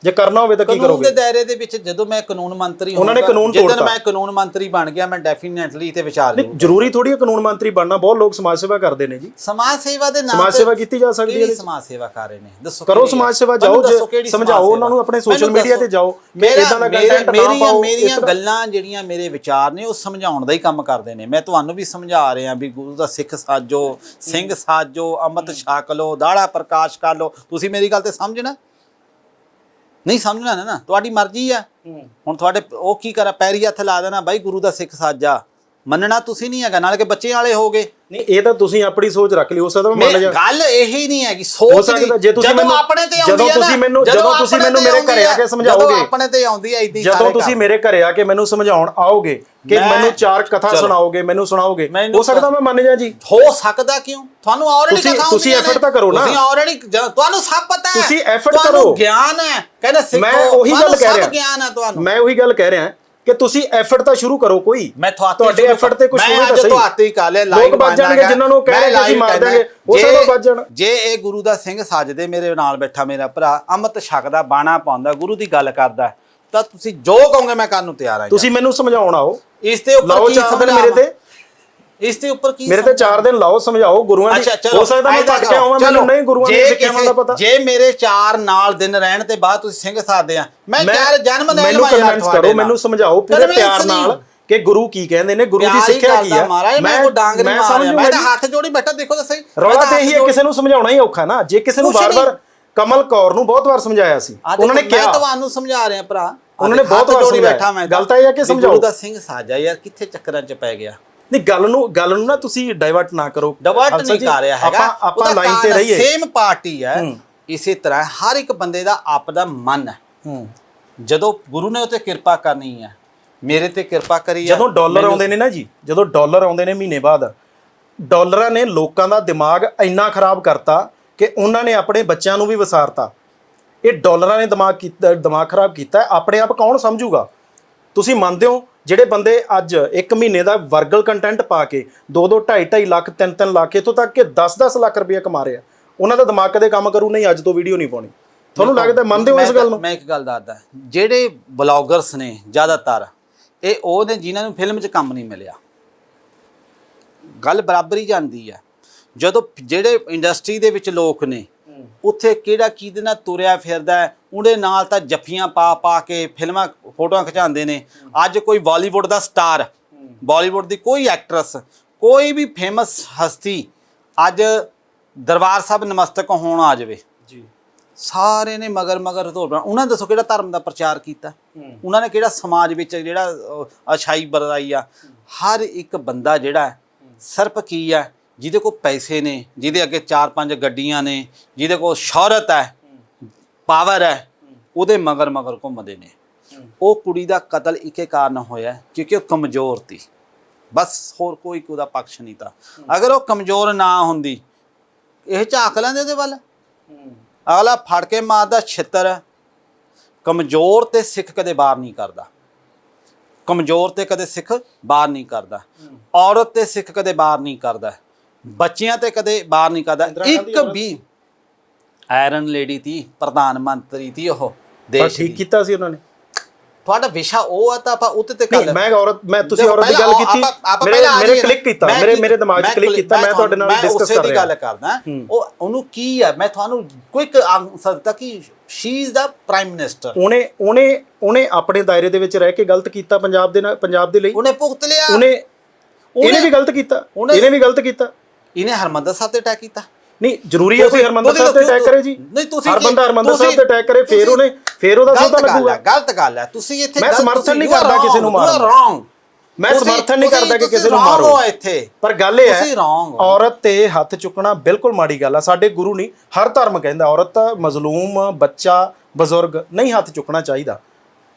ਜੇ ਕਰਨਾ ਹੋਵੇ ਤਾਂ ਕੀ ਕਾਨੂੰਨ ਕਰੋਗੇ ਦੇ ਦਾਇਰੇ ਦੇ ਵਿੱਚ ਜਦੋਂ ਮੈਂ ਕਾਨੂੰਨ ਮੰਤਰੀ ਉਹਨਾਂ ਨੇ ਹੋਊਂਗਾ, ਕਾਨੂੰਨ ਜਿੱਦਣ ਤੋੜਤਾ। ਮੈਂ ਕਾਨੂੰਨ ਮੰਤਰੀ ਬਣ ਗਿਆ ਮੈਂ ਡੈਫੀਨਿਟਲੀ ਤੇ ਵਿਚਾਰ ਨਹੀਂ ਜ਼ਰੂਰੀ ਥੋੜੀ ਹੈ ਕਾਨੂੰਨ ਮੰਤਰੀ ਬਣਨਾ ਬਹੁਤ ਲੋਕ ਸਮਾਜ ਸੇਵਾ ਕਰਦੇ ਨੇ ਜੀ ਸਮਾਜ ਸੇਵਾ ਦੇ ਨਾਮ ਸਮਾਜ ਤੇ ਸੇਵਾ ਕੀਤੀ ਜਾ ਸਕਦੀ ਹੈ ਕਿਹੜੀ ਇਹਦੇ 'ਚ। ਸਮਾਜ ਸੇਵਾ ਕਰ ਰਹੇ ਨੇ ਦੱਸੋ ਕਰੋ ਕਿਹੜੀ ਸਮਾਜ? ਸੇਵਾ ਮੈਨੂੰ ਜਾਓ, ਦੱਸੋ ਕਿਹੜੀ ਸਮਾਜ ਸਮਝਾਓ ਸੇਵਾ? ਉਹਨਾਂ ਨੂੰ ਆਪਣੇ social ਮੈਨੂੰ media ਤੇ। ਜਾਓ ਕਿ ਮੇਰਾ- ਏਦਾਂ ਦਾ ਮੇਰੇ- content ਨਾ ਮੇਰੀਆਂ ਪਾਓ, ਇਸ ਮੇਰੀਆਂ ਤਰ੍ਹਾਂ। ਗੱਲਾਂ ਜਿਹੜੀਆਂ ਮੇਰੇ ਵਿਚਾਰ ਨੇ ਉਹ ਸਮਝਾਉਣ ਦਾ ਹੀ ਕੰਮ ਕਰਦੇ ਨੇ ਮੈਂ ਤੁਹਾਨੂੰ ਵੀ ਸਮਝਾ ਰਿਹਾ ਵੀ ਗੁਰੂ ਦਾ ਸਿੱਖ ਸਾਜੋ ਸਿੰਘ ਸਾਜੋ ਅੰਮ੍ਰਿਤ ਛਕ ਲਓ ਦਾੜਾ ਪ੍ਰਕਾਸ਼ ਕਰ ਲਓ ਤੁਸੀਂ ਮੇਰੀ ਗੱਲ ਤੇ ਸਮਝਣਾ ਨਹੀਂ ਸਮਝਣਾ ਨਾ ਨਾ ਤੁਹਾਡੀ ਮਰਜ਼ੀ ਆ। ਹੁਣ ਤੁਹਾਡੇ ਉਹ ਕੀ ਕਰਾ ਪੈਰੀ ਹੱਥ ਲਾ ਦੇਣਾ ਬਾਈ ਗੁਰੂ ਦਾ ਸਿੱਖ ਸਾਜਾ। ਮੰਨਣਾ ਤੁਸੀਂ ਨਹੀਂ ਹੈਗਾ ਨਾਲ ਕਿ ਬੱਚੇ ਵਾਲੇ ਹੋਗੇ ਨਹੀਂ ਇਹ ਤਾਂ ਤੁਸੀਂ ਆਪਣੀ ਸੋਚ ਰੱਖ ਲਈ ਹੋ ਸਕਦਾ ਮੈਂ ਮੰਨ ਜਾ ਗੱਲ ਇਹੀ ਨਹੀਂ ਹੈਗੀ ਸੋਚ ਦੀ। ਜੇ ਤੁਸੀਂ ਜਦੋਂ ਮੈਨੂੰ- ਆਪਣੇ ਤੇ ਜਦੋਂ ਆਉਂਦੀ ਹੈ ਨਾ ਤੁਸੀਂ ਮੈਨੂੰ- ਜਦੋਂ ਤੁਸੀਂ ਮੈਨੂੰ ਮੇਰੇ ਘਰੇ ਆ ਕੇ ਸਮਝਾਓਗੇ। ਜਦੋਂ ਆਪਣੇ ਤੇ ਆਉਂਦੀ ਹੈ ਇਦਾਂ ਜਦੋਂ ਤੁਸੀਂ ਮੇਰੇ ਘਰੇ ਆ ਕੇ ਮੈਨੂੰ ਸਮਝਾਉਣ ਆਓਗੇ ਕਿ ਮੈਨੂੰ ਚਾਰ ਕਥਾ। ਸੁਣਾਓਗੇ ਮੈਨੂੰ ਸੁਣਾਓਗੇ ਹੋ ਸਕਦਾ ਮੈਂ ਮੰਨ ਜਾ ਜੀ। ਹੋ ਸਕਦਾ ਕਿਉਂ? ਤੁਹਾਨੂੰ ਆਲਰੇਡੀ ਕਥਾ ਤੁਸੀਂ effort ਤਾਂ ਕਰੋ ਨਾ। ਤੁਸੀਂ ਆਲਰੇਡੀ ਤੁਹਾਨੂੰ ਸਭ ਪਤਾ ਹੈ। ਤੁਸੀਂ ਤੁਹਾਨੂੰ ਕਰੋ। ਗਿਆਨ ਹੈ। ਕਹਿੰਦੇ ਸਿੱਖੋ। ਮੈਂ ਉਹੀ ਗੱਲ ਤੁਹਾਨੂੰ ਕਹਿ ਰਿਹਾ। ਤੁਹਾਨੂੰ। ਮੈਂ ਉਹੀ ਗੱਲ ਕਹਿ ਰਿਹਾ। ਕਿ ਤੁਸੀਂ ਐਫਰਟ ਤਾਂ ਸ਼ੁਰੂ ਕਰੋ ਕੋਈ। ਮੈਂ ਤੁਹਾਡੇ ਐਫਰਟ ਤੇ ਕੁਝ ਮੈਂ ਹੋਵੇ ਤਾਂ ਸਹੀ। ਤੁਹਾਡੇ ਹੀ ਲੋਕ ਲਾਈਵ ਬਚ ਜਾਣਗੇ ਜਿਨ੍ਹਾਂ ਨੂੰ ਕਹਿ ਰਹੇ ਅਸੀਂ ਮਾਰ ਦਾਂਗੇ ਉਹ ਸਭ ਬਚ ਜਾਣ। ਜੇ ਇਹ ਗੁਰੂ ਦਾ ਸਿੰਘ ਸੱਜਦੇ ਮੇਰੇ ਨਾਲ ਬੈਠਾ ਮੇਰਾ ਭਰਾ ਅੰਮ੍ਰਿਤ ਛਕਦਾ ਬਾਣਾ ਪਾਉਂਦਾ ਗੁਰੂ ਦੀ ਗੱਲ ਕਰਦਾ ਤਾਂ ਤੁਸੀਂ ਜੋ ਕਹੋਗੇ ਮੈਂ ਕਰਨ ਨੂੰ ਤਿਆਰ ਹਾਂ ਤੁਸੀਂ ਮੈਨੂੰ ਸਮਝਾਉਣ ਆਓ। ਇਸ ਦੇ ਉੱਪਰ ਕੀ ਦਿਨ ਮੇਰੇ ਤੇ। ਇਸ ਦੇ ਉੱਪਰ ਕੀ ਮੇਰੇ ਤੇ 4 ਦਿਨ ਲਾਓ ਸਮਝਾਓ ਗੁਰੂਆਂ ਦੀ। ਹੋ ਸਕਦਾ ਮੈਂ ਕੇ ਆਵਾਂ ਮੈਨੂੰ ਨਹੀਂ ਗੁਰੂਆਂ ਦੇ ਸਿੱਖਿਆਵਾਂ ਦਾ ਪਤਾ। ਜੇ ਮੇਰੇ ਚਾਰ ਨਾਲ ਦਿਨ ਰਹਿਣ ਤੇ ਬਾਅਦ ਤੁਸੀਂ ਸਿੰਘ ਸਾਦੇ ਆ ਮੈਂ ਚਾਰ ਜਨਮ ਲੈ ਮੈਨੂੰ ਯਾਰ ਕਨਵਿੰਸ ਕਰੋ। ਮੈਨੂੰ ਸਮਝਾਓ ਪੂਰੇ ਪਿਆਰ। ਨਾਲ ਕਿ ਗੁਰੂ ਕੀ ਕਹਿੰਦੇ ਨੇ ਗੁਰੂ ਦੀ ਸਿੱਖਿਆ ਕੀ ਮਹਾਰਾਜ ਮੈਂ ਕੋ ਡਾਂਗ ਨਹੀਂ ਮਾਰਿਆ। ਮੈਂ ਤਾਂ। ਹੱਥ ਜੋੜੀ ਬੈਠਾ ਦੇਖੋ ਤਾਂ ਸਹੀ। ਰੌਲਾ ਤਾਂ ਇਹੀ ਹੈ ਕਿਸੇ ਨੂੰ ਸਮਝਾਉਣਾ ਹੀ ਔਖਾ ਨਾ। ਜੇ ਕਿਸੇ ਨੂੰ। ਵਾਰ-ਵਾਰ ਕਮਲ ਕੌਰ ਨੂੰ ਬਹੁਤ ਵਾਰ ਸਮਝਾਇਆ ਸੀ। ਉਹਨਾਂ ਨੇ ਦੇਖੋ, ਮੈਂ ਕਿਹਾ। ਤੁਹਾਨੂੰ ਸਮਝਾ ਰਿਹਾ ਭਰਾ। ਉਹਨਾਂ ਨੇ ਬਹੁਤ ਵਾਰ ਸਮਝਾਇਆ। ਬੈਠਾ ਮੈਂ ਗੱਲ ਤਾਂ। ਇਹ ਹੈ ਕਿ ਸਮਝਾਓ। ਗੁਰੂ ਦਾ ਸਿੰਘ ਸਾਜਾ ਯਾਰ ਕਿੱਥੇ ਚੱਕਰਾਂ 'ਚ ਪੈ ਗਿਆ? ਨਹੀਂ ਗੱਲ ਨੂੰ ਗੱਲ ਨੂੰ ਨਾ ਤੁਸੀਂ ਡਾਇਵਰਟ ਨਾ ਕਰੋ। ਡਿਵਰਟ ਨਹੀਂ ਕਰ ਰਿਹਾ ਹੈਗਾ। ਆਪਾਂ ਆਪਾਂ ਲਾਈਨ ਤੇ ਰਹੀਏ। ਸੇਮ ਪਾਰਟੀ ਹੈ। ਇਸੇ ਤਰ੍ਹਾਂ ਹਰ ਇੱਕ ਬੰਦੇ ਦਾ ਆਪਦਾ ਮਨ ਹੈ। ਹੂੰ। ਜਦੋਂ ਗੁਰੂ ਨੇ ਉਤੇ ਕਿਰਪਾ ਕਰਨੀ ਹੈ ਮੇਰੇ ਤੇ ਕਿਰਪਾ ਕਰੀ ਹੈ ਜਦੋਂ ਡਾਲਰ ਆਉਂਦੇ ਨੇ ਨਾ ਜੀ ਜਦੋਂ ਡਾਲਰ ਆਉਂਦੇ ਨੇ ਮਹੀਨੇ ਬਾਅਦ ਡਾਲਰਾਂ ਨੇ ਲੋਕਾਂ ਦਾ ਦਿਮਾਗ ਇੰਨਾ ਖਰਾਬ ਕਰਤਾ ਕਿ ਉਹਨਾਂ ਨੇ ਆਪਣੇ ਬੱਚਿਆਂ ਨੂੰ ਵੀ ਵਿਸਾਰਤਾ। ਇਹ ਡਾਲਰਾਂ ਨੇ ਦਿਮਾਗ ਕੀਤਾ ਦਿਮਾਗ ਖਰਾਬ ਕੀਤਾ ਆਪਣੇ ਆਪ ਕੌਣ ਸਮਝੂਗਾ? ਤੁਸੀਂ ਮੰਨਦੇ ਹੋ ਜਿਹੜੇ ਬੰਦੇ ਅੱਜ 1 ਮਹੀਨੇ ਦਾ ਵਰਗਲ ਕੰਟੈਂਟ ਪਾ ਕੇ 2 2 2.5 2.5 ਲੱਖ 3 3 ਲੱਖ ਇੱਥੋਂ ਤੱਕ ਕਿ 10 10 ਲੱਖ ਰੁਪਏ ਕਮਾ ਰਹੇ। ਆ ਉਹਨਾਂ ਦਾ ਦਿਮਾਗ ਕਦੇ ਕੰਮ ਕਰੂ? ਨਹੀਂ ਅੱਜ ਤੋਂ ਵੀਡੀਓ ਨਹੀਂ ਪਾਉਣੀ। ਤੁਹਾਨੂੰ ਲੱਗਦਾ ਮੰਨਦੇ ਹੋ ਇਸ ਗੱਲ ਨੂੰ? ਮੈਂ ਇੱਕ ਗੱਲ ਦੱਸਦਾ। ਜਿਹੜੇ ਬਲੌਗਰਸ ਨੇ ਜ਼ਿਆਦਾਤਰ ਇਹ ਉਹ ਨੇ ਜਿਨ੍ਹਾਂ ਨੂੰ ਫਿਲਮ 'ਚ ਕੰਮ ਨਹੀਂ ਮਿਲਿਆ। ਗੱਲ ਬਰਾਬਰੀ ਜਾਂਦੀ ਹੈ। ਜਦੋਂ ਜਿਹੜੇ ਇੰਡਸਟਰੀ ਦੇ ਵਿੱਚ ਲੋਕ ਨੇ ਉੱਥੇ ਕਿਹੜਾ ਕਿਹਦੇ ਨਾਲ ਤੁਰਿਆ ਫਿਰਦਾ ਹੈ? ਉਹਦੇ ਨਾਲ ਤਾਂ ਜੱਫੀਆਂ ਪਾ ਪਾ ਕੇ ਫਿਲਮਾਂ ਫੋਟੋਆਂ ਖਿਚਾਉਂਦੇ ਨੇ। ਅੱਜ ਕੋਈ ਬਾਲੀਵੁੱਡ ਦਾ ਸਟਾਰ ਬਾਲੀਵੁੱਡ ਦੀ ਕੋਈ ਐਕਟਰੈਸ ਕੋਈ ਵੀ ਫੇਮਸ ਹਸਤੀ ਅੱਜ ਦਰਬਾਰ ਸਾਹਿਬ ਨਮਸਤਕ ਹੋਣ ਆ ਜਾਵੇ। ਜੀ। ਸਾਰੇ ਨੇ ਮਗਰ ਮਗਰ ਧੋਣਾ ਉਹਨਾਂ ਨੇ ਦੱਸੋ ਕਿਹੜਾ ਧਰਮ ਦਾ ਪ੍ਰਚਾਰ ਕੀਤਾ? ਉਹਨਾਂ ਨੇ ਕਿਹੜਾ ਸਮਾਜ ਵਿੱਚ ਜਿਹੜਾ ਅਛਾਈ ਬਰਾਈ ਆ? ਹਰ ਇੱਕ ਬੰਦਾ ਜਿਹੜਾ ਸਿਰਫ ਕੀ ਹੈ ਜਿਹਦੇ ਕੋਲ ਪੈਸੇ ਨੇ, ਜਿਹਦੇ ਅੱਗੇ ਚਾਰ ਪੰਜ ਗੱਡੀਆਂ ਨੇ, ਜਿਹਦੇ ਕੋਲ ਸ਼ੌਹਰਤ ਹੈ, ਪਾਵਰ ਹੈ, ਉਹਦੇ ਮਗਰ ਮਗਰ ਘੁੰਮਦੇ ਨੇ। ਉਹ ਕੁੜੀ ਦਾ ਕਤਲ ਇੱਕੇ ਕਾਰਨ ਹੋਇਆ ਕਿਉਂਕਿ ਉਹ ਕਮਜ਼ੋਰ ਸੀ। ਬਸ ਹੋਰ ਕੋਈ ਉਹਦਾ ਪਕਸ਼ ਨਹੀਂ ਤਾਂ। ਅਗਰ ਉਹ ਕਮਜ਼ੋਰ ਨਾ ਹੁੰਦੀ, ਇਹ ਝਾਕ ਲੈਂਦੇ ਉਹਦੇ ਵੱਲ? ਅਗਲਾ ਫੜ ਕੇ ਮਾਰਦਾ, ਛਿੱਤਰ। ਕਮਜ਼ੋਰ ਤੇ ਸਿੱਖ ਕਦੇ ਬਾਹਰ ਨਹੀਂ ਕਰਦਾ। ਕਮਜ਼ੋਰ ਤੇ ਕਦੇ ਸਿੱਖ ਬਾਹਰ ਨਹੀਂ ਕਰਦਾ। ਔਰਤ ਤੇ ਸਿੱਖ ਕਦੇ ਬਾਹਰ ਨਹੀਂ ਕਰਦਾ। ਬੱਚਿਆਂ ਤੇ ਕਦੇ ਬਾਹਰ ਨਹੀਂ ਕਰਦਾ। ਇੱਕ ਵੀ ਆਇਰਨ ਲੇਡੀ ਤੀ ਪ੍ਰਧਾਨ ਮੰਤਰੀ ਤੀ ਉਹ ਦੇਸ਼ ਠੀਕ ਦੀ। ਕੀਤਾ ਸੀ ਉਹਨਾਂ ਨੇ। ਤੁਹਾਡਾ ਵਿਸ਼ਾ ਉਹ ਆ ਤਾਂ ਆਪਾਂ ਉੱਤੇ ਤੇ ਕਰ ਮੈਂ ਔਰਤ ਮੈਂ ਤੁਸੀਂ ਔਰਤ ਦੀ ਗੱਲ ਕੀਤੀ। ਮੇਰੇ ਆ ਮੇਰੇ। ਕਲਿੱਕ ਕੀਤਾ। ਮੇਰੇ ਮੇਰੇ ਦਿਮਾਗ 'ਚ ਕਲਿੱਕ ਕੀਤਾ ਮੈਂ ਤੁਹਾਡੇ ਨਾਲ ਮੈਂ ਡਿਸਕਸ ਉਸੇ ਕਰ ਦੀ ਰਿਹਾ। ਗੱਲ ਕਰਦਾ। ਉਹ ਉਹਨੂੰ ਕੀ ਹੈ ਮੈਂ ਤੁਹਾਨੂੰ ਕੁਇਕ ਆਨਸਰ ਦਿੱਤਾ ਕਿ she is the prime minister ਉਹਨੇ ਉਹਨੇ ਉਹਨੇ ਆਪਣੇ ਦਾਇਰੇ ਦੇ ਵਿੱਚ ਰਹਿ ਕੇ ਗਲਤ ਕੀਤਾ ਪੰਜਾਬ ਦੇ ਨਾਲ ਪੰਜਾਬ ਦੇ ਲਈ। ਉਹਨੇ ਭੁਗਤ ਲਿਆ। ਉਹਨੇ ਇਹਨੇ ਵੀ ਗਲਤ ਕੀਤਾ। ਉਹਨੇ- ਇਹਨੇ ਵੀ ਗਲਤ ਕੀਤਾ। ਇਹਨੇ ਹਰਮੰਦਰ ਸਾਹਿਬ ਤੇ ਅਟੈਕ ਕੀਤਾ। ਨਹੀਂ ਜ਼ਰੂਰੀ ਹੈ ਕੋਈ ਹਰਮੰਦਰ ਸਾਹਿਬ ਤੇ ਅਟੈਕ ਕਰੇ ਜੀ। ਨਹੀਂ, ਤੁਸੀਂ ਹਰ ਬੰਦਾ ਹਰਮੰਦਰ ਸਾਹਿਬ ਤੇ ਅਟੈਕ ਕਰੇ ਫੇਰ ਉਹਨੇ ਫੇਰ ਉਹਦਾ ਗੱਲ ਲੱਗੂਗਾ। ਗਲਤ ਗੱਲ ਹੈ। ਤੁਸੀਂ ਇੱਥੇ ਮੈਂ ਸਮਰਥਨ ਨਹੀਂ ਕਰਦਾ ਕਿਸੇ ਨੂੰ ਮਾਰਨ। ਦਾ। wrong. ਮੈਂ ਸਮਰਥਨ ਨਹੀਂ ਕਰਦਾ ਕਿ ਕਿਸੇ ਨੂੰ ਮਾਰੋ। ਇੱਥੇ। ਪਰ ਗੱਲ ਇਹ ਹੈ। ਔਰਤ ਤੇ ਹੱਥ ਚੁੱਕਣਾ ਬਿਲਕੁਲ ਮਾੜੀ ਗੱਲ ਆ। ਸਾਡੇ ਗੁਰੂ ਨਹੀਂ ਹਰ ਧਰਮ ਕਹਿੰਦਾ ਔਰਤ ਮਜ਼ਲੂਮ ਬੱਚਾ ਬਜ਼ੁਰਗ ਨਹੀਂ ਹੱਥ ਚੁੱਕਣਾ ਚਾਹੀਦਾ।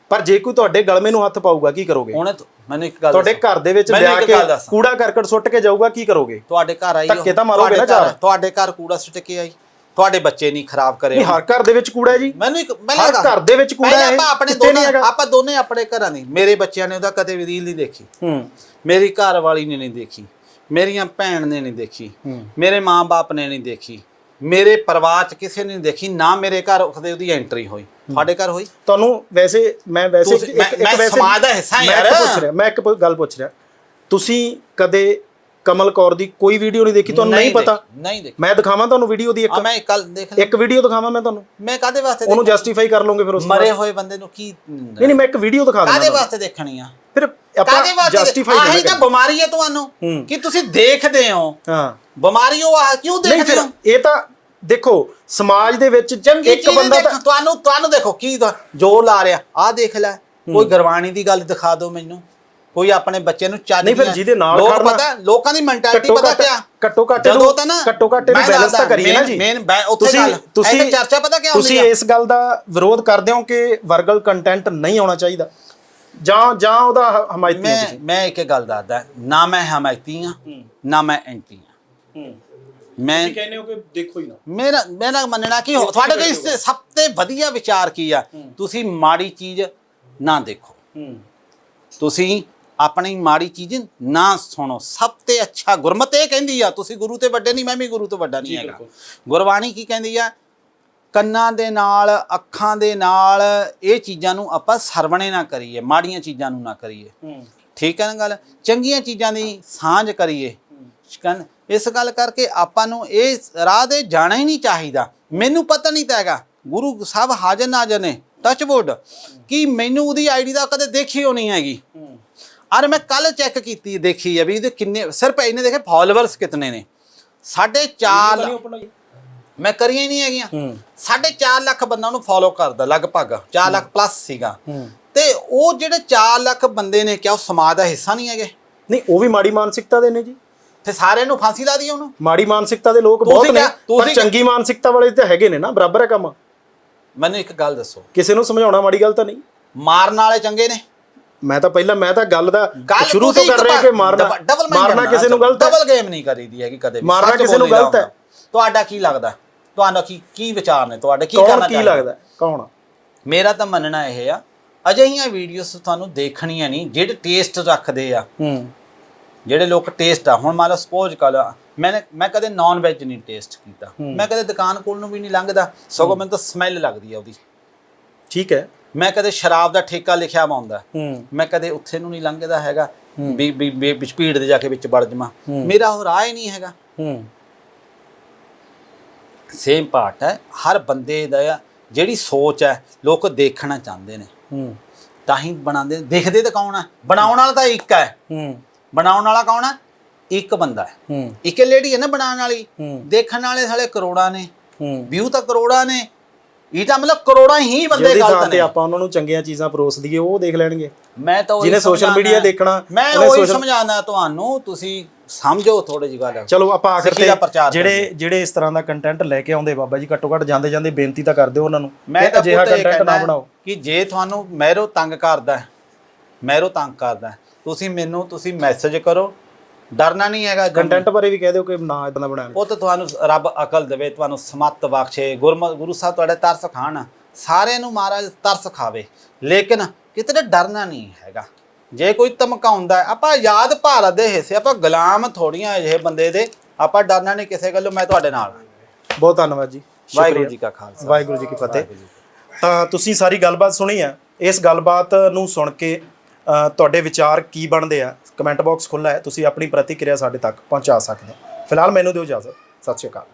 ਪਰ ਜੇ ਕੋਈ ਤੁਹਾਡੇ ਗਲਮੇ ਨੂੰ ਹੱਥ ਪਾਊਗਾ ਕੀ ਕਰੋਗੇ? ਹੁਣ ਮੈਨੂੰ ਇੱਕ ਗੱਲ ਤੁਹਾਡੇ ਦੱਸੋ। ਘਰ ਦੇ ਵਿੱਚ ਮੈਨੂੰ ਲਿਆ ਇੱਕ ਕੇ ਗੱਲ ਦੱਸ। ਕੂੜਾ ਕਰਕਟ ਸੁੱਟ ਕੇ ਜਾਊਗਾ ਕੀ ਕਰੋਗੇ ਤੁਹਾਡੇ ਘਰ ਆਈ ਧੱਕੇ ਤਾਂ ਮਾਰੋਗੇ ਤੁਹਾਡੇ ਨਾ ਘਰ- ਚਾਰ। ਤੁਹਾਡੇ ਘਰ ਕੂੜਾ ਸੁੱਟ ਕੇ ਆਈ ਤੁਹਾਡੇ ਬੱਚੇ ਨਹੀਂ ਖਰਾਬ ਕਰੇ ਨਹੀਂ ਹਰ ਘਰ ਦੇ ਵਿੱਚ ਕੂੜਾ ਹੈ ਜੀ ਮੈਨੂੰ ਇੱਕ ਮੈਂ ਹਰ ਘਰ ਦੇ ਵਿੱਚ ਕੂੜਾ ਹੈ, ਆਪਾਂ ਆਪਣੇ ਕਿਤੇ ਨਹੀਂ ਦੋਨੇ ਹੈਗਾ। ਆਪਾਂ ਦੋਨੇ ਆਪਣੇ ਘਰਾਂ ਦੀ ਮੇਰੇ ਬੱਚਿਆਂ ਨੇ ਉਹਦਾ ਕਦੇ ਵੀ ਰੀਲ ਨਹੀਂ ਦੇਖੀ ਹੂੰ ਮੇਰੀ ਘਰ ਵਾਲੀ ਨੇ ਨਹੀਂ ਦੇਖੀ ਮੇਰੀਆਂ ਭੈਣ ਨੇ ਨਹੀਂ ਦੇਖੀ ਹੂੰ। ਮੇਰੇ ਮਾਂ-ਬਾਪ ਨੇ ਨਹੀਂ ਦੇਖੀ ਮੇਰੇ ਪਰਿਵਾਰ ਚ ਕਿਸੇ ਨੇ ਨਹੀਂ ਦੇਖੀ ਨਾ ਮੇਰੇ ਘਰ ਕਦੇ ਉਹਦੀ ਐਂਟਰੀ ਹੋਈ। ਤੁਹਾਡੇ ਘਰ ਹੋਈ? ਤੁਹਾਨੂੰ ਵੈਸੇ ਮੈਂ ਵੈਸੇ ਤੁਸੀਂ- ਮੈਂ- ਮੈਂ ਵੈਸੇ ਸਮਾਜ ਦਾ ਹਿੱਸਾ ਮੈਂ ਯਾਰ। ਇੱਕ ਪੁੱਛ ਰਿਹਾ ਮੈਂ ਇੱਕ ਪ- ਗੱਲ ਪੁੱਛ ਰਿਹਾ। ਤੁਸੀਂ ਕਦੇ ਕਮਲ ਕੌਰ ਦੀ ਕੋਈ ਵੀਡੀਓ ਨਹੀਂ ਦੇਖੀ? ਤੁਹਾਨੂੰ ਨਹੀਂ ਪਤਾ? ਦੇਖੀ, ਨਹੀਂ ਦੇਖੀ। ਮੈਂ ਦਿਖਾਵਾਂ ਤੁਹਾਨੂੰ ਵੀਡੀਓ ਦੀ ਆ ਇੱਕ ਮੈਂ ਕੱਲ ਦੇਖ ਲਿਆ ਇੱਕ ਵੀਡੀਓ ਦਿਖਾਵਾਂ ਮੈਂ ਤੁਹਾਨੂੰ? ਮੈਂ ਕਾਦੇ ਵਾਸਤੇ ਉਹਨੂੰ? ਜਸਟੀਫਾਈ ਕਰ ਲਓਗੇ ਫਿਰ ਉਸ ਤੋਂ ਮਰੇ। ਹੋਏ ਬੰਦੇ ਨੂੰ ਕੀ ਨਹੀਂ ਨਹੀਂ ਮੈਂ ਇੱਕ ਵੀਡੀਓ ਦਿਖਾ ਦਿੰਦਾ ਕਾਦੇ। ਵਾਸਤੇ ਦੇਖਣੀ ਆ? ਫਿਰ ਕਾਦੇ ਆਪਾਂ ਵਾਸਤੇ ਜਸਟੀਫਾਈ ਆਹੀ ਤਾਂ ਬਿਮਾਰੀ ਹੈ ਤੁਹਾਨੂੰ ਹੂੰ। ਕਿ ਤੁਸੀਂ ਦੇਖਦੇ ਹੋ। ਹਾਂ। ਬਿਮਾਰੀ ਉਹ ਆ ਕਿਉਂ ਦੇਖਦੇ ਹੋ? ਇਹ ਤਾਂ ਦੇਖੋ ਸਮਾਜ ਦੇ ਵਿੱਚ ਚੰਗੀ ਇੱਕ ਬੰਦਾ ਤੁਹਾਨੂੰ ਤੁਹਾਨੂੰ ਦੇਖੋ ਕੀ ਜ਼ੋਰ ਲਾ ਰਿਹਾ। ਆ ਦੇਖ ਲੈ ਕੋਈ ਗਰਵਾਣੀ ਦੀ ਗੱਲ ਦਿਖਾ ਦਿਓ ਮੈਨੂੰ। ਕੋਈ ਆਪਣੇ ਬੱਚੇ ਨੂੰ ਚੱਜ ਨਹੀਂ ਫਿਰ ਜਿਹਦੇ ਨਾਲ ਲੋਕ ਪਤਾ ਲੋਕਾਂ ਦੀ ਮੈਂਟੈਲਿਟੀ ਪਤਾ ਕਿਆ? ਘੱਟੋ ਘੱਟ ਨਾ ਘੱਟੋ ਘੱਟ ਮੈਂ balance ਤਾਂ ਕਰੀਏ ਨਾ ਜੀ। ਬੈ- ਉੱਥੇ ਤੁਸੀਂ ਗੱਲ ਤੁਸੀਂ ਚਰਚਾ ਪਤਾ ਕਿਆ ਤੁਸੀਂ ਹੁੰਦੀ ਆ? ਇਸ ਗੱਲ ਦਾ ਵਿਰੋਧ ਕਰਦੇ ਹੋ ਕਿ ਵਰਗਲ ਕੰਟੈਂਟ ਨਹੀਂ ਆਉਣਾ ਚਾਹੀਦਾ? ਜਾਂ ਜਾਂ ਉਹਦਾ ਹਮਾਇਤੀ ਹੋ ਮੈਂ ਤੁਸੀਂ? ਮੈਂ ਇੱਕ ਗੱਲ ਦੱਸਦਾ ਨਾ ਮੈਂ ਹਮਾਇਤੀ ਆ ਨਾ ਮੈਂ ਐਂਟੀ ਆ ਮੈਂ ਕਹਿੰਦੇ ਹੋ ਕਿ ਦੇਖੋ ਹੀ ਨਾ। ਮੇਰਾ ਮੇਰਾ ਮੰਨਣਾ ਕੀ ਹੋ ਤੁਹਾਡੇ ਕੋਲ ਇਸ ਤੇ ਸਭ ਤੋਂ ਵਧੀਆ ਵਿਚਾਰ ਕੀ ਆ? ਤੁਸੀਂ ਮਾੜੀ ਚੀਜ਼ ਨਾ ਦੇਖੋ। ਤੁਸੀਂ ਆਪਣੀ ਮਾੜੀ ਚੀਜ਼ ਨਾ ਸੁਣੋ। ਸਭ ਤੋਂ ਅੱਛਾ ਗੁਰਮਤ ਇਹ ਕਹਿੰਦੀ ਆ ਤੁਸੀਂ ਗੁਰੂ ਤੇ ਵੱਡੇ ਨਹੀਂ ਮੈਂ ਵੀ ਗੁਰੂ ਤੋਂ ਵੱਡਾ ਨਹੀਂ ਹੈਗਾ। ਗੁਰਬਾਣੀ ਕੀ ਕਹਿੰਦੀ ਆ? ਕੰਨਾਂ ਦੇ ਨਾਲ ਅੱਖਾਂ ਦੇ ਨਾਲ ਇਹ ਚੀਜ਼ਾਂ ਨੂੰ ਆਪਾਂ ਸਰਵਣੇ ਨਾ ਕਰੀਏ ਮਾੜੀਆਂ ਚੀਜ਼ਾਂ ਨੂੰ ਨਾ ਕਰੀਏ। ਠੀਕ ਹੈ ਨਾ ਗੱਲ? ਚੰਗੀਆਂ ਚੀਜ਼ਾਂ ਦੀ ਸਾਂਝ ਕਰੀਏ। ਕਹਿੰਦੇ ਇਸ ਗੱਲ ਕਰਕੇ ਆਪਾਂ ਨੂੰ ਇਹ ਰਾਹ ਦੇ ਜਾਣਾ ਹੀ ਨਹੀਂ ਚਾਹੀਦਾ। ਮੈਨੂੰ ਪਤਾ ਨਹੀਂ ਤਾਂ ਹੈਗਾ। ਗੁਰੂ ਸਾਹਿਬ ਹਾਜ਼ਰ ਨਾਜ਼ਰ ਨੇ ਟੱਚਵੁੱਡ ਕਿ ਮੈਨੂੰ ਉਹਦੀ ਆਈਡੀ ਦਾ ਕਦੇ ਦੇਖੀ ਨਹੀਂ ਹੈਗੀ। ਅਰ ਮੈਂ ਕੱਲ ਚੈੱਕ ਕੀਤੀ ਦੇਖੀ ਹੈ ਵੀ ਇਹਦੇ ਕਿੰਨੇ ਸਿਰਫ ਇਹਨੇ ਦੇਖੇ ਫਾਲੋਅਰਸ ਕਿਤਨੇ ਨੇ। ਸਾਢੇ ਚਾਰ ਮੈਂ ਕਰੀਆਂ ਹੀ ਨਹੀਂ ਹੈਗੀਆਂ। ਹੂੰ। ਸਾਢੇ 4 ਲੱਖ ਬੰਦਾ ਉਹਨੂੰ ਫੋਲੋ ਕਰਦਾ ਲਗਭਗ 4 ਲੱਖ ਪਲੱਸ ਸੀਗਾ। ਤੇ ਉਹ ਜਿਹੜੇ 4 ਲੱਖ ਬੰਦੇ ਨੇ ਕਿਹਾ ਉਹ ਸਮਾਜ ਦਾ ਹਿੱਸਾ ਨਹੀਂ ਹੈਗੇ? ਨਹੀਂ ਉਹ ਵੀ ਮਾੜੀ ਮਾਨਸਿਕਤਾ ਦੇ ਨੇ ਜੀ। ਤੇ ਸਾਰਿਆਂ ਨੂੰ ਫਾਂਸੀ ਲਾ ਦੀ ਉਹਨੂੰ? ਮਾੜੀ ਮਾਨਸਿਕਤਾ ਦੇ ਲੋਕ ਬਹੁਤ ਨੇ ਪਰ ਚੰਗੀ ਮਾਨਸਿਕਤਾ ਵਾਲੇ ਤਾਂ ਹੈਗੇ ਨੇ ਨਾ ਬਰਾਬਰ ਹੈ ਕੰਮ। ਮੈਨੂੰ ਇੱਕ ਗੱਲ ਦੱਸੋ। ਕਿਸੇ ਨੂੰ ਸਮਝਾਉਣਾ ਮਾੜੀ ਗੱਲ ਤਾਂ ਨਹੀਂ। ਮਾਰਨ ਵਾਲੇ ਚੰਗੇ ਨੇ? ਮੈਂ ਤਾਂ ਪਹਿਲਾਂ ਮੈਂ ਤਾਂ ਗੱਲ ਦਾ ਸ਼ੁਰੂ ਤੋਂ ਕਰ ਰਿਹਾ ਕਿ ਮਾਰਨਾ ਮਾਰਨਾ ਕਿਸੇ ਨੂੰ ਗਲਤ ਹੈ। ਡਬਲ ਗੇਮ ਨਹੀਂ ਕਰੀਦੀ ਹੈਗੀ ਕਦੇ ਵੀ। ਮਾਰਨਾ ਕਿਸੇ ਨੂੰ ਗਲਤ ਹੈ। ਤੁਹਾਡਾ ਕੀ ਲੱਗਦਾ? ਤੁਹਾਨੂੰ ਕੀ ਕੀ ਵਿਚਾਰ ਨੇ? ਤੁਹਾਡੇ ਕੀ ਕੌਣ ਕਰਨਾ ਕੀ ਚਾਹੀਦਾ? ਲੱਗਦਾ? ਕੌਣ? ਮੇਰਾ ਤਾਂ ਮੰਨਣਾ ਇਹ ਆ ਅਜਿਹੀਆਂ ਵੀਡੀਓਜ਼ ਤੁਹਾਨੂੰ ਦੇਖਣੀਆਂ ਨਹੀਂ ਜਿਹੜੇ ਟੇਸਟ ਰੱਖਦੇ ਆ। ਹੂੰ। ਜਿਹੜੇ ਲੋਕ ਟੇਸਟ ਆ ਹੁਣ ਮੰਨ ਲਓ ਸਪੋਜ਼ ਕਰ ਲਓ ਮੈਂ ਮੈਂ ਕਦੇ ਨਾਨ ਵੈਜ ਨਹੀਂ ਟੇਸਟ ਕੀਤਾ। ਮੈਂ ਕਦੇ ਦੁਕਾਨ ਕੋਲ ਨੂੰ ਵੀ ਨਹੀਂ ਲੰਘਦਾ ਸਗੋਂ ਮੈਨੂੰ ਤਾਂ ਸਮੈਲ ਲੱਗਦੀ ਆ ਉਹਦੀ। ਠੀਕ ਹੈ। ਮੈਂ ਕਦੇ ਸ਼ਰਾਬ ਦਾ ਠੇਕਾ ਲਿਖਿਆ ਵਾ ਹੁੰਦਾ। ਹੂੰ। ਮੈਂ ਕਦੇ ਉੱਥੇ ਨੂੰ ਨਹੀਂ ਲੰਘਦਾ ਹੈਗਾ। ਵੀ ਵੀ ਵੀ ਵਿੱਚ ਭੀੜ ਦੇ ਜਾ ਕੇ ਵਿੱਚ ਵੜ ਜਾਵਾਂ। ਮੇਰਾ ਉਹ ਰਾਹ ਹੀ ਨਹੀਂ ਹੈਗਾ। ਹੂੰ। ਸੇਮ ਪਾਰਟ ਹੈ। ਹਰ ਬੰਦੇ ਦਾ ਜਿਹੜੀ ਸੋਚ ਹੈ ਲੋਕ ਦੇਖਣਾ ਚਾਹੁੰਦੇ ਨੇ। ਹੂੰ। ਤਾਂ ਹੀ ਬਣਾਉਂਦੇ ਦੇਖਦੇ ਤਾਂ ਕੌਣ ਹੈ? ਬਣਾਉਣ ਵਾਲਾ ਤਾਂ ਇੱਕ ਹੈ। ਹੂੰ। ਬਣਾਉਣ ਵਾਲਾ ਕੌਣ ਹੈ? ਇੱਕ ਬੰਦਾ ਹੈ। ਹੂੰ। ਇੱਕ ਲੇਡੀ ਹੈ ਨਾ ਬਣਾਉਣ ਵਾਲੀ। ਦੇਖਣ ਵਾਲੇ ਸਾਲੇ ਕਰੋੜਾਂ ਨੇ। ਹੂੰ। ਵਿਊ ਤਾਂ ਕਰੋੜਾਂ ਨੇ। ਇਹ ਤਾਂ ਮਤਲਬ ਕਰੋੜਾਂ ਹੀ ਬੰਦੇ ਗਲਤ ਤੇ ਨੇ। ਆਪਾਂ ਉਹਨਾਂ ਨੂੰ ਚੰਗੀਆਂ ਚੀਜ਼ਾਂ ਪਰੋਸ ਦਈਏ ਉਹ ਦੇਖ ਲੈਣਗੇ। ਮੈਂ ਤਾਂ ਉਹੀ ਜਿਹਨੇ ਸਮਝਾਉਣਾ media ਦੇਖਣਾ, ਮੈਂ ਉਹੀ ਸਮਝਾਉਣਾ ਤੁਹਾਨੂੰ ਤੁਸੀਂ ਸਮਝੋ ਥੋੜੀ ਜਿਹੀ ਗੱਲ। ਚਲੋ ਆਪਾਂ ਆਖਰ ਸਿੱਖੀ ਦਾ ਤੇ ਪ੍ਰਚਾਰ ਜਿਹੜੇ ਜਿਹੜੇ ਇਸ ਤਰ੍ਹਾਂ ਦਾ ਕੰਟੈਂਟ ਲੈ ਕੇ ਆਉਂਦੇ ਬਾਬਾ ਜੀ ਘੱਟੋ ਘੱਟ ਜਾਂਦੇ ਜਾਂਦੇ ਬੇਨਤੀ ਤਾਂ ਕਰ ਦਿਓ ਉਹਨਾਂ ਨੂੰ ਮੈਂ ਤਾਂ ਅਜਿਹਾ ਕੰਟੈਂਟ ਨਾ ਬਣਾਓ। ਕਿ ਜੇ ਤੁਹਾਨੂੰ ਮਹਿਰੋ ਤੰਗ ਕਰਦਾ ਹੈ, ਮਹਿਰੋ ਤੰਗ ਕਰਦਾ ਤੁਸੀਂ ਮੈਨੂੰ ਤੁਸੀਂ ਮੈਸੇਜ ਕਰੋ। ਡਰਨਾ ਨਹੀਂ ਹੈਗਾ ਕੰਟੈਂਟ ਬਾਰੇ ਵੀ ਕਹਿ ਦਿਓ ਕਿ ਨਾ ਇਦਾਂ ਦਾ ਬਣਾਇਆ। ਉਹ ਤਾਂ ਤੁਹਾਨੂੰ ਰੱਬ ਅਕਲ ਦੇਵੇ ਤੁਹਾਨੂੰ ਸਮਤ ਬਖਸ਼ੇ ਗੁਰੂ ਸਾਹਿਬ ਤੁਹਾਡੇ ਤਰਸ ਖਾਣ। ਸਾਰਿਆਂ ਨੂੰ ਮਹਾਰਾਜ ਤਰਸ ਖਾਵੇ। ਲੇਕਿਨ ਕਿਤੇ ਡਰਨਾ ਨਹੀਂ ਹੈਗਾ। ਜੇ ਕੋਈ ਧਮਕਾਉਂਦਾ ਆਪਾਂ ਆਜ਼ਾਦ ਭਾਰਤ ਦੇ ਹਿੱਸੇ ਆਪਾਂ ਗੁਲਾਮ ਥੋੜੀਆਂ ਇਹ ਬੰਦੇ ਦੇ ਆਪਾਂ ਡਰਨਾ ਨਹੀਂ ਕਿਸੇ ਗੱਲੋਂ ਮੈਂ ਤੁਹਾਡੇ ਨਾਲ ਹਾਂ। ਬਹੁਤ ਧੰਨਵਾਦ ਜੀ। ਵਾਹਿਗੁਰੂ ਸ਼ੁਕਰੀਆ। ਜੀ ਕਾ ਖਾਲਸਾ। ਵਾਹਿਗੁਰੂ ਜੀ ਕੀ ਫਤਿਹ। ਤਾਂ ਤੁਸੀਂ ਸਾਰੀ ਗੱਲਬਾਤ ਸੁਣੀ ਆ ਇਸ ਗੱਲਬਾਤ ਨੂੰ ਸੁਣ ਕੇ ਅ, ਤੁਹਾਡੇ ਵਿਚਾਰ ਕੀ ਬਣਦੇ ਆ ਕਮੈਂਟ ਬਾਕਸ ਖੁੱਲ੍ਹਾ ਹੈ ਤੁਸੀਂ ਆਪਣੀ ਪ੍ਰਤੀਕਿਰਿਆ ਸਾਡੇ ਤੱਕ ਪਹੁੰਚਾ ਸਕਦੇ ਹੋ। ਫਿਲਹਾਲ ਮੈਨੂੰ ਦਿਓ ਇਜਾਜ਼ਤ। ਸਤਿ ਸ਼੍ਰੀ ਅਕਾਲ।